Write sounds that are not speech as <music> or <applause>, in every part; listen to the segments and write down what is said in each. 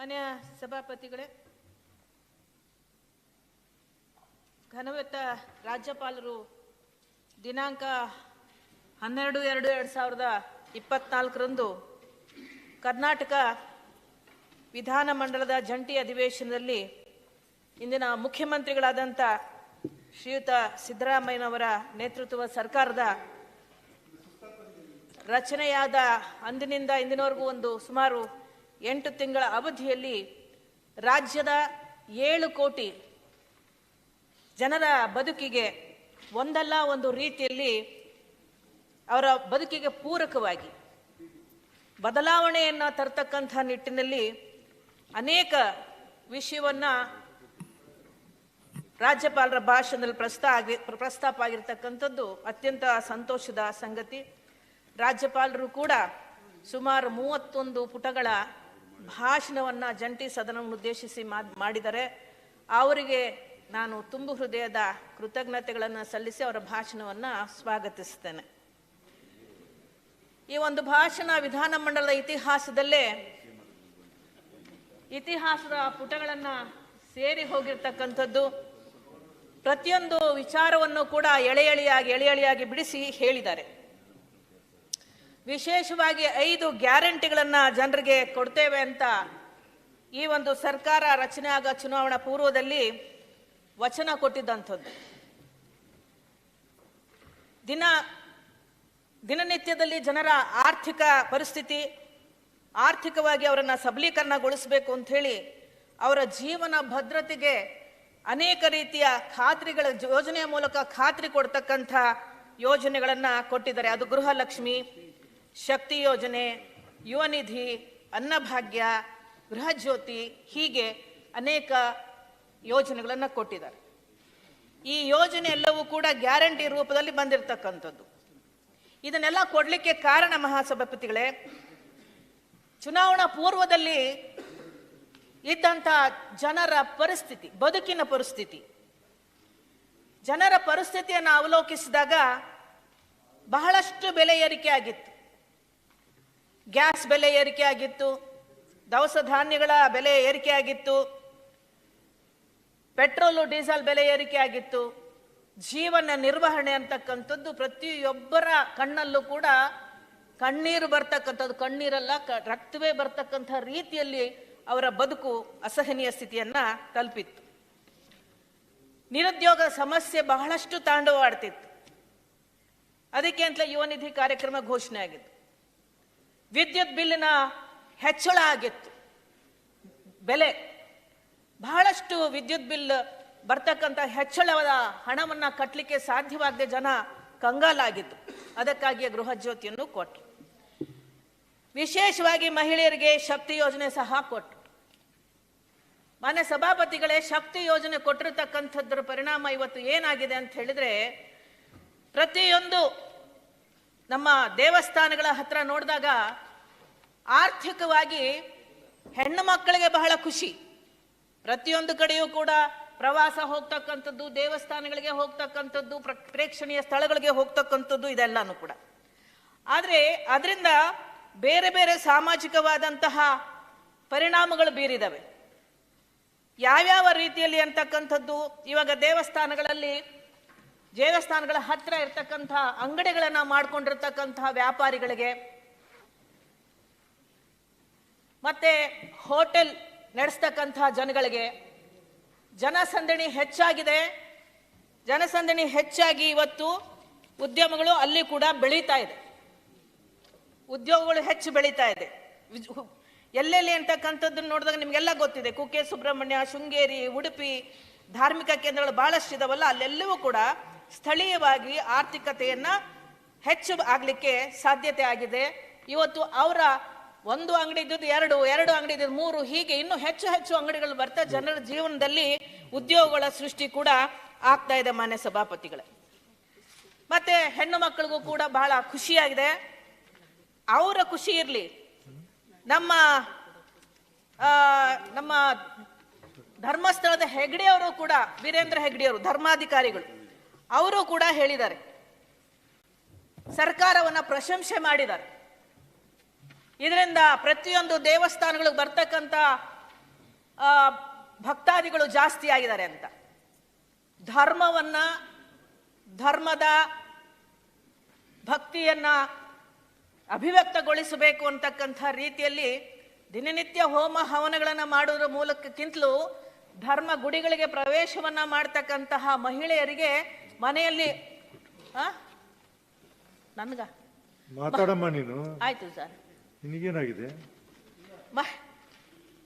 ಮಾನ್ಯ ಸಭಾಪತಿಗಳೇ ಘನವೆತ್ತ ರಾಜ್ಯಪಾಲರು ದಿನಾಂಕ ಹನ್ನೆರಡು ಎರಡು ಎರಡು ಸಾವಿರದ ಇಪ್ಪತ್ನಾಲ್ಕರಂದು ಕರ್ನಾಟಕ ವಿಧಾನಮಂಡಲದ ಜಂಟಿ ಅಧಿವೇಶನದಲ್ಲಿ ಇಂದಿನ ಮುಖ್ಯಮಂತ್ರಿಗಳಾದಂಥ ಶ್ರೀಯುತ ಸಿದ್ದರಾಮಯ್ಯನವರ ನೇತೃತ್ವದ ಸರ್ಕಾರದ ರಚನೆಯಾದ ಅಂದಿನಿಂದ ಇಂದಿನವರೆಗೂ ಒಂದು ಸುಮಾರು ಎಂಟು ತಿಂಗಳ ಅವಧಿಯಲ್ಲಿ ರಾಜ್ಯದ ಏಳು ಕೋಟಿ ಜನರ ಬದುಕಿಗೆ ಒಂದಲ್ಲ ಒಂದು ರೀತಿಯಲ್ಲಿ ಅವರ ಬದುಕಿಗೆ ಪೂರಕವಾಗಿ ಬದಲಾವಣೆಯನ್ನು ತರ್ತಕ್ಕಂಥ ನಿಟ್ಟಿನಲ್ಲಿ ಅನೇಕ ವಿಷಯವನ್ನು ರಾಜ್ಯಪಾಲರ ಭಾಷಣದಲ್ಲಿ ಪ್ರಸ್ತಾ ಆಗಿ ಪ್ರಸ್ತಾಪ ಆಗಿರ್ತಕ್ಕಂಥದ್ದು ಅತ್ಯಂತ ಸಂತೋಷದ ಸಂಗತಿ. ರಾಜ್ಯಪಾಲರು ಕೂಡ ಸುಮಾರು ಮೂವತ್ತೊಂದು ಪುಟಗಳ ಭಾಷಣವನ್ನು ಜಂಟಿ ಸದನವನ್ನು ಉದ್ದೇಶಿಸಿ ಮಾಡಿದರೆ ಅವರಿಗೆ ನಾನು ತುಂಬು ಹೃದಯದ ಕೃತಜ್ಞತೆಗಳನ್ನು ಸಲ್ಲಿಸಿ ಅವರ ಭಾಷಣವನ್ನು ಸ್ವಾಗತಿಸ್ತೇನೆ ಈ ಒಂದು ಭಾಷಣ ವಿಧಾನಮಂಡಲದ ಇತಿಹಾಸದಲ್ಲೇ ಇತಿಹಾಸದ ಪುಟಗಳನ್ನು ಸೇರಿ ಹೋಗಿರ್ತಕ್ಕಂಥದ್ದು ಪ್ರತಿಯೊಂದು ವಿಚಾರವನ್ನು ಕೂಡ ಎಳೆ ಎಳೆಯಾಗಿ ಎಳೆ ಎಳೆಯಾಗಿ ಬಿಡಿಸಿ ಹೇಳಿದ್ದಾರೆ. ವಿಶೇಷವಾಗಿ ಐದು ಗ್ಯಾರಂಟಿಗಳನ್ನು ಜನರಿಗೆ ಕೊಡ್ತೇವೆ ಅಂತ ಈ ಒಂದು ಸರ್ಕಾರ ರಚನೆ ಆಗ ಚುನಾವಣಾ ಪೂರ್ವದಲ್ಲಿ ವಚನ ಕೊಟ್ಟಿದ್ದಂಥದ್ದು. ದಿನ, ದಿನನಿತ್ಯದಲ್ಲಿ ಜನರ ಆರ್ಥಿಕ ಪರಿಸ್ಥಿತಿ, ಆರ್ಥಿಕವಾಗಿ ಅವರನ್ನು ಸಬಲೀಕರಣಗೊಳಿಸಬೇಕು ಅಂತ ಹೇಳಿ ಅವರ ಜೀವನ ಭದ್ರತೆಗೆ ಅನೇಕ ರೀತಿಯ ಖಾತ್ರಿಗಳ, ಯೋಜನೆಯ ಮೂಲಕ ಖಾತ್ರಿ ಕೊಡ್ತಕ್ಕಂಥ ಯೋಜನೆಗಳನ್ನು ಕೊಟ್ಟಿದ್ದಾರೆ. ಅದು ಗೃಹಲಕ್ಷ್ಮಿ ಶಕ್ತಿ ಯೋಜನೆ ಯುವನಿಧಿ ಅನ್ನಭಾಗ್ಯ ಗೃಹಜ್ಯೋತಿ ಹೀಗೆ ಅನೇಕ ಯೋಜನೆಗಳನ್ನು ಕೊಟ್ಟಿದ್ದಾರೆ. ಈ ಯೋಜನೆ ಎಲ್ಲವೂ ಕೂಡ ಗ್ಯಾರಂಟಿ ರೂಪದಲ್ಲಿ ಬಂದಿರತಕ್ಕಂಥದ್ದು. ಇದನ್ನೆಲ್ಲ ಕೊಡಲಿಕ್ಕೆ ಕಾರಣ ಮಹಾಸಭಾಪತಿಗಳೇ, ಚುನಾವಣಾ ಪೂರ್ವದಲ್ಲಿ ಇದ್ದಂಥ ಜನರ ಪರಿಸ್ಥಿತಿ, ಬದುಕಿನ ಪರಿಸ್ಥಿತಿ. ಜನರ ಪರಿಸ್ಥಿತಿಯನ್ನು ಅವಲೋಕಿಸಿದಾಗ ಬಹಳಷ್ಟು ಬೆಲೆ ಏರಿಕೆ ಆಗಿತ್ತು. ಗ್ಯಾಸ್ ಬೆಲೆ ಏರಿಕೆ ಆಗಿತ್ತು, ದವಸ ಧಾನ್ಯಗಳ ಬೆಲೆ ಏರಿಕೆ ಆಗಿತ್ತು, ಪೆಟ್ರೋಲು, ಡೀಸೆಲ್ ಬೆಲೆ ಏರಿಕೆ ಆಗಿತ್ತು. ಜೀವನ ನಿರ್ವಹಣೆ ಅಂತಕ್ಕಂಥದ್ದು ಪ್ರತಿಯೊಬ್ಬರ ಕಣ್ಣಲ್ಲೂ ಕೂಡ ಕಣ್ಣೀರು ಬರ್ತಕ್ಕಂಥದ್ದು. ಕಣ್ಣೀರಲ್ಲ ರಕ್ತವೇ ಬರ್ತಕ್ಕಂಥ ರೀತಿಯಲ್ಲಿ ಅವರ ಬದುಕು ಅಸಹನೀಯ ಸ್ಥಿತಿಯನ್ನ ತಲುಪಿತ್ತು. ನಿರುದ್ಯೋಗ ಸಮಸ್ಯೆ ಬಹಳಷ್ಟು ತಾಂಡವಾಡ್ತಿತ್ತು ಅದಕ್ಕೆ ಅಂತಲೇ ಯುವ ನಿಧಿ ಕಾರ್ಯಕ್ರಮ ಘೋಷಣೆ ಆಗಿತ್ತು. ವಿದ್ಯುತ್ ಬಿಲ್ಲಿನ ಹೆಚ್ಚಳ ಆಗಿತ್ತು. ಬೆಲೆ, ಬಹಳಷ್ಟು ವಿದ್ಯುತ್ ಬಿಲ್ ಬರ್ತಕ್ಕಂಥ ಹೆಚ್ಚಳವಾದ ಹಣವನ್ನು ಕಟ್ಟಲಿಕ್ಕೆ ಸಾಧ್ಯವಾಗದೆ ಜನ ಕಂಗಾಲಾಗಿದ್ದು. ಅದಕ್ಕಾಗಿಯೇ ಗೃಹ ಜ್ಯೋತಿಯನ್ನು ಕೊಟ್ಟರು ವಿಶೇಷವಾಗಿ ಮಹಿಳೆಯರಿಗೆ ಶಕ್ತಿ ಯೋಜನೆ ಸಹ ಕೊಟ್ಟರು ಮಾನ್ಯ ಸಭಾಪತಿಗಳೇ, ಶಕ್ತಿ ಯೋಜನೆ ಕೊಟ್ಟಿರತಕ್ಕಂಥದ್ರ ಪರಿಣಾಮ ಇವತ್ತು ಏನಾಗಿದೆ ಅಂತ ಹೇಳಿದ್ರೆ, ಪ್ರತಿಯೊಂದು ನಮ್ಮ ದೇವಸ್ಥಾನಗಳ ಹತ್ರ ನೋಡಿದಾಗ ಆರ್ಥಿಕವಾಗಿ ಹೆಣ್ಣು ಮಕ್ಕಳಿಗೆ ಬಹಳ ಖುಷಿ. ಪ್ರತಿಯೊಂದು ಕಡೆಯೂ ಕೂಡ ಪ್ರವಾಸ ಹೋಗ್ತಕ್ಕಂಥದ್ದು, ದೇವಸ್ಥಾನಗಳಿಗೆ ಹೋಗ್ತಕ್ಕಂಥದ್ದು, ಪ್ರ- ಪ್ರೇಕ್ಷಣೀಯ ಸ್ಥಳಗಳಿಗೆ ಹೋಗ್ತಕ್ಕಂಥದ್ದು ಇದೆಲ್ಲನೂ ಕೂಡ. ಆದರೆ ಅದರಿಂದ ಬೇರೆ ಬೇರೆ ಸಾಮಾಜಿಕವಾದಂತಹ ಪರಿಣಾಮಗಳು ಬೀರಿದವೆ. ಯಾವ್ಯಾವ ರೀತಿಯಲ್ಲಿ ಅಂತಕ್ಕಂಥದ್ದು, ಇವಾಗ ದೇವಸ್ಥಾನಗಳಲ್ಲಿ ದೇವಸ್ಥಾನಗಳ ಹತ್ರ ಇರ್ತಕ್ಕಂಥ ಅಂಗಡಿಗಳನ್ನ ಮಾಡ್ಕೊಂಡಿರ್ತಕ್ಕಂತಹ ವ್ಯಾಪಾರಿಗಳಿಗೆ ಮತ್ತೆ ಹೋಟೆಲ್ ನಡೆಸ್ತಕ್ಕಂಥ ಜನಗಳಿಗೆ ಜನಸಂದಣಿ ಹೆಚ್ಚಾಗಿದೆ. ಜನಸಂದಣಿ ಹೆಚ್ಚಾಗಿ ಇವತ್ತು ಉದ್ಯಮಗಳು ಅಲ್ಲಿ ಕೂಡ ಬೆಳೀತಾ ಇದೆ. ಉದ್ಯೋಗಗಳು ಹೆಚ್ಚು ಬೆಳೀತಾ ಇದೆ. ಎಲ್ಲೆಲ್ಲಿ ಅಂತಕ್ಕಂಥದ್ದನ್ನು ನೋಡಿದಾಗ ನಿಮಗೆಲ್ಲ ಗೊತ್ತಿದೆ. ಕುಕ್ಕೆ ಸುಬ್ರಹ್ಮಣ್ಯ, ಶೃಂಗೇರಿ, ಉಡುಪಿ ಧಾರ್ಮಿಕ ಕೇಂದ್ರಗಳು ಬಹಳಷ್ಟು ಇದಾವಲ್ಲ ಅಲ್ಲೆಲ್ಲವೂ ಕೂಡ ಸ್ಥಳೀಯವಾಗಿ ಆರ್ಥಿಕತೆಯನ್ನ ಹೆಚ್ಚು ಆಗಲಿಕ್ಕೆ ಸಾಧ್ಯತೆ ಆಗಿದೆ. ಇವತ್ತು ಅವರ ಒಂದು ಅಂಗಡಿ ಇದ್ದದ್ದು ಎರಡು ಎರಡು ಅಂಗಡಿ ಇದ್ದದ್ದು ಮೂರು, ಹೀಗೆ ಇನ್ನೂ ಹೆಚ್ಚು ಹೆಚ್ಚು ಅಂಗಡಿಗಳು ಬರ್ತಾ ಜನರ ಜೀವನದಲ್ಲಿ ಉದ್ಯೋಗಗಳ ಸೃಷ್ಟಿ ಕೂಡ ಆಗ್ತಾ ಇದೆ ಮಾನ್ಯ ಸಭಾಪತಿಗಳೇ. ಮತ್ತೆ ಹೆಣ್ಣು ಮಕ್ಕಳಿಗೂ ಕೂಡ ಬಹಳ ಖುಷಿಯಾಗಿದೆ. ಅವರ ಖುಷಿ ಇರಲಿ. ನಮ್ಮ ನಮ್ಮ ಧರ್ಮಸ್ಥಳದ ಹೆಗ್ಡೆಯವರು ಕೂಡ, ವೀರೇಂದ್ರ ಹೆಗ್ಡೆಯವರು, ಧರ್ಮಾಧಿಕಾರಿಗಳು. ಅವರು ಕೂಡ ಹೇಳಿದ್ದಾರೆ. ಸರ್ಕಾರವನ್ನು ಪ್ರಶಂಸೆ ಮಾಡಿದ್ದಾರೆ. ಇದರಿಂದ ಪ್ರತಿಯೊಂದು ದೇವಸ್ಥಾನಗಳಿಗೆ ಬರ್ತಕ್ಕಂಥ ಭಕ್ತಾದಿಗಳು ಜಾಸ್ತಿ ಆಗಿದ್ದಾರೆ ಅಂತ. ಧರ್ಮವನ್ನ, ಧರ್ಮದ ಭಕ್ತಿಯನ್ನ ಅಭಿವ್ಯಕ್ತಗೊಳಿಸಬೇಕು ಅಂತಕ್ಕಂಥ ರೀತಿಯಲ್ಲಿ ದಿನನಿತ್ಯ ಹೋಮ ಹವನಗಳನ್ನು ಮಾಡೋದ್ರ ಮೂಲಕಕ್ಕಿಂತಲೂ ಧರ್ಮ ಗುಡಿಗಳಿಗೆ ಪ್ರವೇಶವನ್ನ ಮಾಡ್ತಕ್ಕಂತಹ ಮಹಿಳೆಯರಿಗೆ ಮನೆಯಲ್ಲಿ? ನನ್ಗ? ಮಾತಾಡಮ್ಮ ನೀನು. ಆಯ್ತು ಸರ್. ನಿನಗೇನಾಗಿದೆ?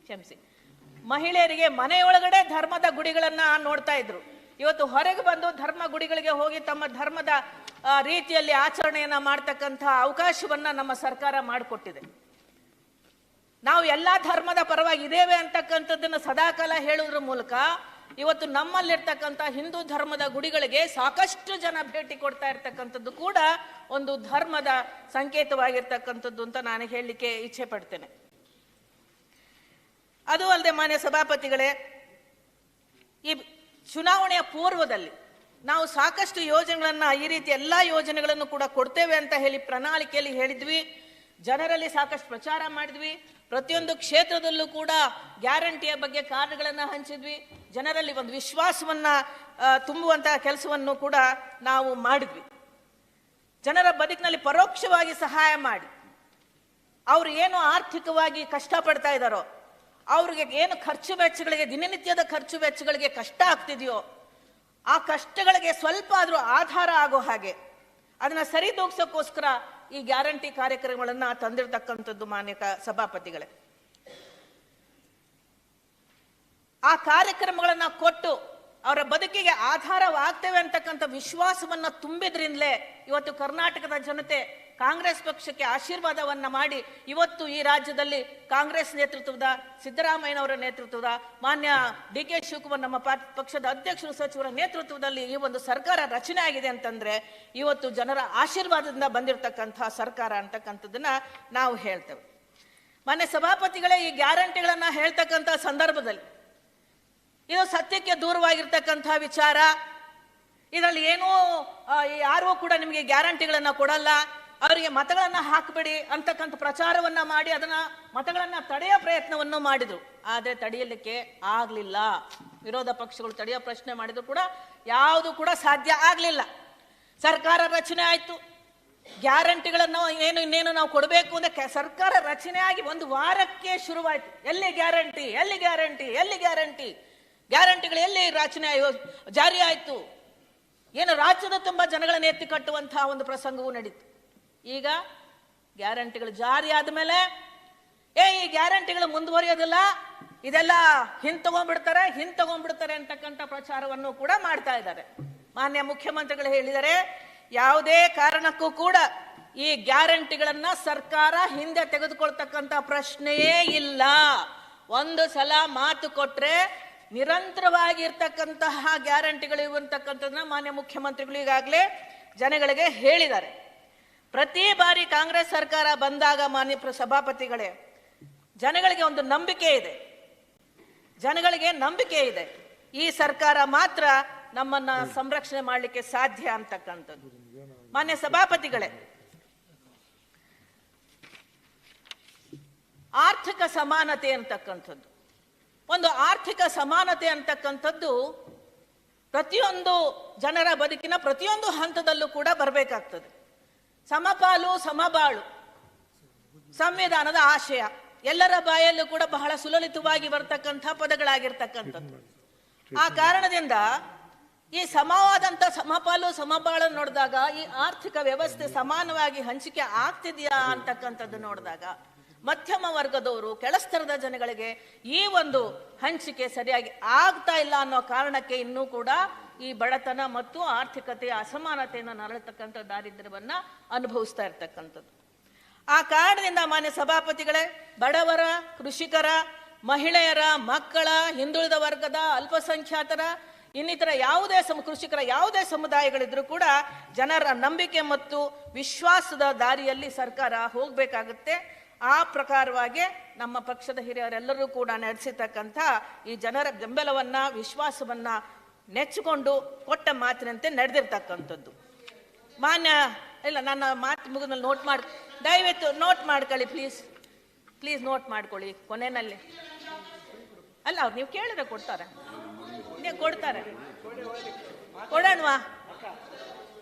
ಕ್ಷಮಿಸಿ. ಮಹಿಳೆಯರಿಗೆ ಮನೆಯೊಳಗಡೆ ಧರ್ಮದ ಗುಡಿಗಳನ್ನ ನೋಡ್ತಾ ಇದ್ರು. ಇವತ್ತು ಹೊರಗೆ ಬಂದು ಧರ್ಮ ಗುಡಿಗಳಿಗೆ ಹೋಗಿ ತಮ್ಮ ಧರ್ಮದ ರೀತಿಯಲ್ಲಿ ಆಚರಣೆಯನ್ನ ಮಾಡ್ತಕ್ಕಂಥ ಅವಕಾಶವನ್ನ ನಮ್ಮ ಸರ್ಕಾರ ಮಾಡಿಕೊಟ್ಟಿದೆ. ನಾವು ಎಲ್ಲಾ ಧರ್ಮದ ಪರವಾಗಿ ಇದ್ದೇವೆ ಅಂತಕ್ಕಂಥದ್ದನ್ನು ಸದಾಕಾಲ ಹೇಳುವುದ್ರ ಮೂಲಕ ಇವತ್ತು ನಮ್ಮಲ್ಲಿರ್ತಕ್ಕಂಥ ಹಿಂದೂ ಧರ್ಮದ ಗುಡಿಗಳಿಗೆ ಸಾಕಷ್ಟು ಜನ ಭೇಟಿ ಕೊಡ್ತಾ ಇರ್ತಕ್ಕಂಥದ್ದು ಕೂಡ ಒಂದು ಧರ್ಮದ ಸಂಕೇತವಾಗಿರ್ತಕ್ಕಂಥದ್ದು ಅಂತ ನಾನು ಹೇಳಲಿಕ್ಕೆ ಇಚ್ಛೆ ಪಡ್ತೇನೆ. ಅದು ಅಲ್ಲದೆ ಮಾನ್ಯ ಸಭಾಪತಿಗಳೇ, ಈ ಚುನಾವಣೆಯ ಪೂರ್ವದಲ್ಲಿ ನಾವು ಸಾಕಷ್ಟು ಯೋಜನೆಗಳನ್ನ, ಈ ರೀತಿ ಎಲ್ಲ ಯೋಜನೆಗಳನ್ನು ಕೂಡ ಕೊಡ್ತೇವೆ ಅಂತ ಹೇಳಿ ಪ್ರಣಾಳಿಕೆಯಲ್ಲಿ ಹೇಳಿದ್ವಿ. ಜನರಲ್ಲಿ ಸಾಕಷ್ಟು ಪ್ರಚಾರ ಮಾಡಿದ್ವಿ. ಪ್ರತಿಯೊಂದು ಕ್ಷೇತ್ರದಲ್ಲೂ ಕೂಡ ಗ್ಯಾರಂಟಿಯ ಬಗ್ಗೆ ಕಾರ್ಡ್ಗಳನ್ನ ಹಂಚಿದ್ವಿ. ಜನರಲ್ಲಿ ಒಂದು ವಿಶ್ವಾಸವನ್ನ ತುಂಬುವಂತಹ ಕೆಲಸವನ್ನು ಕೂಡ ನಾವು ಮಾಡಿದ್ವಿ. ಜನರ ಬದುಕಿನಲ್ಲಿ ಪರೋಕ್ಷವಾಗಿ ಸಹಾಯ ಮಾಡಿ. ಅವರು ಏನು ಆರ್ಥಿಕವಾಗಿ ಕಷ್ಟಪಡ್ತಾ ಇದ್ದಾರೋ, ಅವ್ರಿಗೆ ಏನು ಖರ್ಚು ವೆಚ್ಚಗಳಿಗೆ, ದಿನನಿತ್ಯದ ಖರ್ಚು ವೆಚ್ಚಗಳಿಗೆ ಕಷ್ಟ ಆಗ್ತಿದೆಯೋ, ಆ ಕಷ್ಟಗಳಿಗೆ ಸ್ವಲ್ಪ ಆದರೂ ಆಧಾರ ಆಗೋ ಹಾಗೆ, ಅದನ್ನು ಸರಿದೂಗ್ಸೋಕ್ಕೋಸ್ಕರ ಈ ಗ್ಯಾರಂಟಿ ಕಾರ್ಯಕ್ರಮಗಳನ್ನು ತಂದಿರತಕ್ಕಂಥದ್ದು ಮಾನ್ಯ ಸಭಾಪತಿಗಳೇ. ಆ ಕಾರ್ಯಕ್ರಮಗಳನ್ನು ಕೊಟ್ಟು ಅವರ ಬದುಕಿಗೆ ಆಧಾರವಾಗ್ತೇವೆ ಅಂತಕ್ಕಂಥ ವಿಶ್ವಾಸವನ್ನ ತುಂಬಿದ್ರಿಂದಲೇ ಇವತ್ತು ಕರ್ನಾಟಕದ ಜನತೆ ಕಾಂಗ್ರೆಸ್ ಪಕ್ಷಕ್ಕೆ ಆಶೀರ್ವಾದವನ್ನು ಮಾಡಿ ಇವತ್ತು ಈ ರಾಜ್ಯದಲ್ಲಿ ಕಾಂಗ್ರೆಸ್ ನೇತೃತ್ವದ ಸಿದ್ದರಾಮಯ್ಯನವರ ನೇತೃತ್ವದ ಮಾನ್ಯ ಡಿ ಕೆ ಶಿವಕುಮಾರ್ ನಮ್ಮ ಪಕ್ಷದ ಅಧ್ಯಕ್ಷರು ಸಚಿವರ ನೇತೃತ್ವದಲ್ಲಿ ಈ ಒಂದು ಸರ್ಕಾರ ರಚನೆ ಆಗಿದೆ ಅಂತಂದ್ರೆ ಇವತ್ತು ಜನರ ಆಶೀರ್ವಾದದಿಂದ ಬಂದಿರತಕ್ಕಂತಹ ಸರ್ಕಾರ ಅಂತಕ್ಕಂಥದ್ದನ್ನ ನಾವು ಹೇಳ್ತೇವೆ. ಮಾನ್ಯ ಸಭಾಪತಿಗಳೇ, ಈ ಗ್ಯಾರಂಟಿಗಳನ್ನ ಹೇಳ್ತಕ್ಕಂತಹ ಸಂದರ್ಭದಲ್ಲಿ ಇದು ಸತ್ಯಕ್ಕೆ ದೂರವಾಗಿರ್ತಕ್ಕಂತಹ ವಿಚಾರ. ಇದರಲ್ಲಿ ಏನೂ ಯಾರೂ ಕೂಡ ನಿಮಗೆ ಗ್ಯಾರಂಟಿಗಳನ್ನು ಕೊಡಲ್ಲ. ಅವರಿಗೆ ಮತಗಳನ್ನು ಹಾಕಬೇಡಿ ಅಂತಕ್ಕಂಥ ಪ್ರಚಾರವನ್ನ ಮಾಡಿ ಅದನ್ನ ಮತಗಳನ್ನು ತಡೆಯೋ ಪ್ರಯತ್ನವನ್ನು ಮಾಡಿದ್ರು. ಆದರೆ ತಡೆಯಲಿಕ್ಕೆ ಆಗಲಿಲ್ಲ. ವಿರೋಧ ಪಕ್ಷಗಳು ತಡೆಯೋ ಪ್ರಶ್ನೆ ಮಾಡಿದ್ರು ಕೂಡ ಯಾವುದು ಕೂಡ ಸಾಧ್ಯ ಆಗಲಿಲ್ಲ. ಸರ್ಕಾರ ರಚನೆ ಆಯಿತು. ಗ್ಯಾರಂಟಿಗಳನ್ನು ಏನು ಇನ್ನೇನು ನಾವು ಕೊಡಬೇಕು ಅಂದ್ರೆ ಸರ್ಕಾರ ರಚನೆ ಆಗಿ ಒಂದು ವಾರಕ್ಕೆ ಶುರುವಾಯಿತು. ಎಲ್ಲಿ ಗ್ಯಾರಂಟಿ ಎಲ್ಲಿ ಗ್ಯಾರಂಟಿ ಎಲ್ಲಿ ಗ್ಯಾರಂಟಿ? ಗ್ಯಾರಂಟಿಗಳು ಎಲ್ಲಿ ರಚನೆ ಜಾರಿ ಆಯ್ತು? ಏನು ರಾಜ್ಯದ ತುಂಬ ಜನಗಳನ್ನ ಎತ್ತಿ ಕಟ್ಟುವಂತಹ ಒಂದು ಪ್ರಸಂಗವೂ ನಡೀತು. ಈಗ ಗ್ಯಾರಂಟಿಗಳು ಜಾರಿ ಆದಮೇಲೆ ಏ, ಈ ಗ್ಯಾರಂಟಿಗಳು ಮುಂದುವರಿಯೋದಿಲ್ಲ, ಇದೆಲ್ಲ ಹಿಂತಗೊಂಡ್ಬಿಡ್ತಾರೆ ಹಿಂತಗೊಂಡ್ಬಿಡ್ತಾರೆ ಅಂತಕ್ಕಂಥ ಪ್ರಚಾರವನ್ನು ಕೂಡ ಮಾಡ್ತಾ ಇದ್ದಾರೆ. ಮಾನ್ಯ ಮುಖ್ಯಮಂತ್ರಿಗಳು ಹೇಳಿದರೆ, ಯಾವುದೇ ಕಾರಣಕ್ಕೂ ಕೂಡ ಈ ಗ್ಯಾರಂಟಿಗಳನ್ನ ಸರ್ಕಾರ ಹಿಂದೆ ತೆಗೆದುಕೊಳ್ತಕ್ಕಂಥ ಪ್ರಶ್ನೆಯೇ ಇಲ್ಲ. ಒಂದು ಸಲ ಮಾತು ಕೊಟ್ರೆ ನಿರಂತರವಾಗಿ ಇರ್ತಕ್ಕಂತಹ ಗ್ಯಾರಂಟಿಗಳು ಇರುವಂತಕ್ಕಂಥದ್ದನ್ನ ಮಾನ್ಯ ಮುಖ್ಯಮಂತ್ರಿಗಳು ಈಗಾಗಲೇ ಜನಗಳಿಗೆ ಹೇಳಿದ್ದಾರೆ. ಪ್ರತಿ ಬಾರಿ ಕಾಂಗ್ರೆಸ್ ಸರ್ಕಾರ ಬಂದಾಗ ಮಾನ್ಯ ಪ್ರ- ಸಭಾಪತಿಗಳೇ ಜನಗಳಿಗೆ ಒಂದು ನಂಬಿಕೆ ಇದೆ. ಜನಗಳಿಗೆ ನಂಬಿಕೆ ಇದೆ. ಈ ಸರ್ಕಾರ ಮಾತ್ರ ನಮ್ಮನ್ನ ಸಂರಕ್ಷಣೆ ಮಾಡಲಿಕ್ಕೆ ಸಾಧ್ಯ ಅಂತಕ್ಕಂಥದ್ದು. ಮಾನ್ಯ ಸಭಾಪತಿಗಳೇ ಆರ್ಥಿಕ ಸಮಾನತೆ ಅಂತಕ್ಕಂಥದ್ದು. ಒಂದು ಆರ್ಥಿಕ ಸಮಾನತೆ ಅಂತಕ್ಕಂಥದ್ದು ಪ್ರತಿಯೊಂದು ಜನರ ಬದುಕಿನ ಪ್ರತಿಯೊಂದು ಹಂತದಲ್ಲೂ ಕೂಡ ಬರಬೇಕಾಗ್ತದೆ. ಸಮಪಾಲು ಸಮಬಾಳು. ಸಂವಿಧಾನದ ಆಶಯ. ಎಲ್ಲರ ಬಾಯಲ್ಲೂ ಕೂಡ ಬಹಳ ಸುಲಲಿತವಾಗಿ ಬರ್ತಕ್ಕಂಥ ಪದಗಳಾಗಿರ್ತಕ್ಕಂಥದ್ದು. ಆ ಕಾರಣದಿಂದ ಈ ಸಮವಾದಂತ ಸಮಪಾಲು ಸಮಬಾಳು ನೋಡಿದಾಗ ಈ ಆರ್ಥಿಕ ವ್ಯವಸ್ಥೆ ಸಮಾನವಾಗಿ ಹಂಚಿಕೆ ಆಗ್ತಿದೆಯಾ ಅಂತಕ್ಕಂಥದ್ದು ನೋಡಿದಾಗ ಮಧ್ಯಮ ವರ್ಗದವರು, ಕೆಳಸ್ತರದ ಜನಗಳಿಗೆ ಈ ಒಂದು ಹಂಚಿಕೆ ಸರಿಯಾಗಿ ಆಗ್ತಾ ಇಲ್ಲ ಅನ್ನೋ ಕಾರಣಕ್ಕೆ ಇನ್ನೂ ಕೂಡ ಈ ಬಡತನ ಮತ್ತು ಆರ್ಥಿಕತೆಯ ಅಸಮಾನತೆಯನ್ನು ನರಳತಕ್ಕಂಥ ದಾರಿದ್ರ್ಯವನ್ನ ಅನುಭವಿಸ್ತಾ ಇರ್ತಕ್ಕಂಥದ್ದು. ಆ ಕಾರಣದಿಂದ ಮಾನ್ಯ ಸಭಾಪತಿಗಳೇ, ಬಡವರ, ಕೃಷಿಕರ, ಮಹಿಳೆಯರ, ಮಕ್ಕಳ, ಹಿಂದುಳಿದ ವರ್ಗದ, ಅಲ್ಪಸಂಖ್ಯಾತರ, ಇನ್ನಿತರ ಯಾವುದೇ ಸಮ, ಕೃಷಿಕರ ಯಾವುದೇ ಸಮುದಾಯಗಳಿದ್ರೂ ಕೂಡ ಜನರ ನಂಬಿಕೆ ಮತ್ತು ವಿಶ್ವಾಸದ ದಾರಿಯಲ್ಲಿ ಸರ್ಕಾರ ಹೋಗಬೇಕಾಗುತ್ತೆ. ಆ ಪ್ರಕಾರವಾಗಿ ನಮ್ಮ ಪಕ್ಷದ ಹಿರಿಯರೆಲ್ಲರೂ ಕೂಡ ನಡೆಸಿರ್ತಕ್ಕಂಥ ಈ ಜನರ ಬೆಂಬಲವನ್ನು, ವಿಶ್ವಾಸವನ್ನ ನೆಚ್ಚಿಕೊಂಡು ಕೊಟ್ಟ ಮಾತಿನಂತೆ ನಡೆದಿರ್ತಕ್ಕಂಥದ್ದು. ಮಾನ್ಯ, ಇಲ್ಲ, ನನ್ನ ಮಾತು ಮುಗಿದ್ಮೇಲೆ ನೋಟ್ ಮಾಡಿ, ದಯವಿಟ್ಟು ನೋಟ್ ಮಾಡ್ಕೊಳ್ಳಿ ಪ್ಲೀಸ್ ಪ್ಲೀಸ್ ನೋಟ್ ಮಾಡ್ಕೊಳ್ಳಿ ಕೊನೆಯಲ್ಲಿ. ಅಲ್ಲ, ಅವ್ರು ನೀವು ಕೇಳಿದ್ರೆ ಕೊಡ್ತಾರೆ. ನೀವು ಕೊಡ್ತಾರೆ. ಕೊಡೋಣವಾ?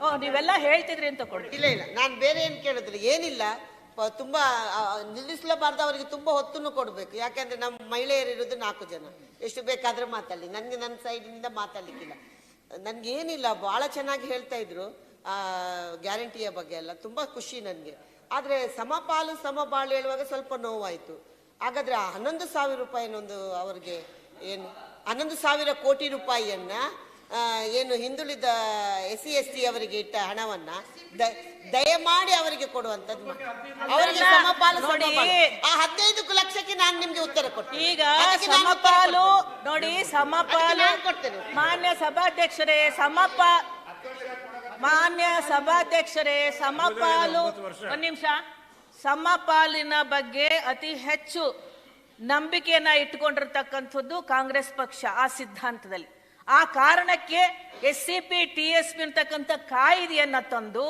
ಓ, ನೀವೆಲ್ಲ ಹೇಳ್ತಿದ್ರಿ ಅಂತ ಕೊಡಿ ಇಲ್ಲ ಇಲ್ಲ, ನಾನು ಬೇರೆ ಏನು ಕೇಳಿದ್ರೆ ಏನಿಲ್ಲ. ತುಂಬಾ ನಿಲ್ಲಿಸಲಬಾರ್ದು, ಅವರಿಗೆ ತುಂಬಾ ಹೊತ್ತನ್ನು ಕೊಡಬೇಕು. ಯಾಕೆಂದ್ರೆ ನಮ್ಮ ಮಹಿಳೆಯರಿರೋದು ನಾಲ್ಕು ಜನ. ಎಷ್ಟು ಬೇಕಾದ್ರೆ ಮಾತಾಡಲಿ. ನನಗೆ ನನ್ನ ಸೈಡಿನಿಂದ ಮಾತಾಡ್ಲಿಕ್ಕಿಲ್ಲ. ನನ್ಗೆ ಏನಿಲ್ಲ ಬಹಳ ಚೆನ್ನಾಗಿ ಹೇಳ್ತಾ ಇದ್ರು. ಆ, ಗ್ಯಾರಂಟಿಯ ಬಗ್ಗೆ ಎಲ್ಲ. ತುಂಬಾ ಖುಷಿ ನನಗೆ. ಆದ್ರೆ ಸಮಪಾಲು ಸಮಬಾಳು ಹೇಳುವಾಗ ಸ್ವಲ್ಪ ನೋವಾಯ್ತು. ಹಾಗಾದ್ರೆ ಹನ್ನೊಂದು ಸಾವಿರ ರೂಪಾಯಿನೊಂದು ಅವರಿಗೆ ಏನು? ಹನ್ನೊಂದು ಸಾವಿರ ಕೋಟಿ ರೂಪಾಯಿಯನ್ನ ಏನು ಹಿಂದುಳಿದ ಎಸ್ ಸಿ ಎಸ್ ಟಿ ಅವರಿಗೆ ಇಟ್ಟ ಹಣವನ್ನ ದಯಮಾಡಿ ಅವರಿಗೆ ಕೊಡುವಂತದ್ದು. ಅವರಿಗೆ ಸಮಪಾಲು ನೋಡಿ. ಆ ಹದಿನೈದು ಲಕ್ಷಕ್ಕೆ ನಾನು ನಿಮ್ಗೆ ಉತ್ತರ ಕೊಟ್ಟೆ ಈಗ ಸಮಪಾಲು ನೋಡಿ ಸಮಪಾಲು ಕೊಡ್ತೇನೆ. ಮಾನ್ಯ ಸಭಾಧ್ಯಕ್ಷರೇ ಸಮಪ ಮಾನ್ಯ ಸಭಾಧ್ಯಕ್ಷರೇ ಸಮಪಾಲು ಒಂದ್ ನಿಮಿಷ ಸಮಪಾಲಿನ ಬಗ್ಗೆ ಅತಿ ಹೆಚ್ಚು ನಂಬಿಕೆಯನ್ನ ಇಟ್ಕೊಂಡಿರ್ತಕ್ಕಂಥದ್ದು ಕಾಂಗ್ರೆಸ್ ಪಕ್ಷ ಆ ಸಿದ್ಧಾಂತದಲ್ಲಿ ಆ ಕಾರಣಕ್ಕೆ S C P T S P ಅಂತಕ್ಕಂಥ ಕಾಯ್ದೆಯನ್ನ ತಂದು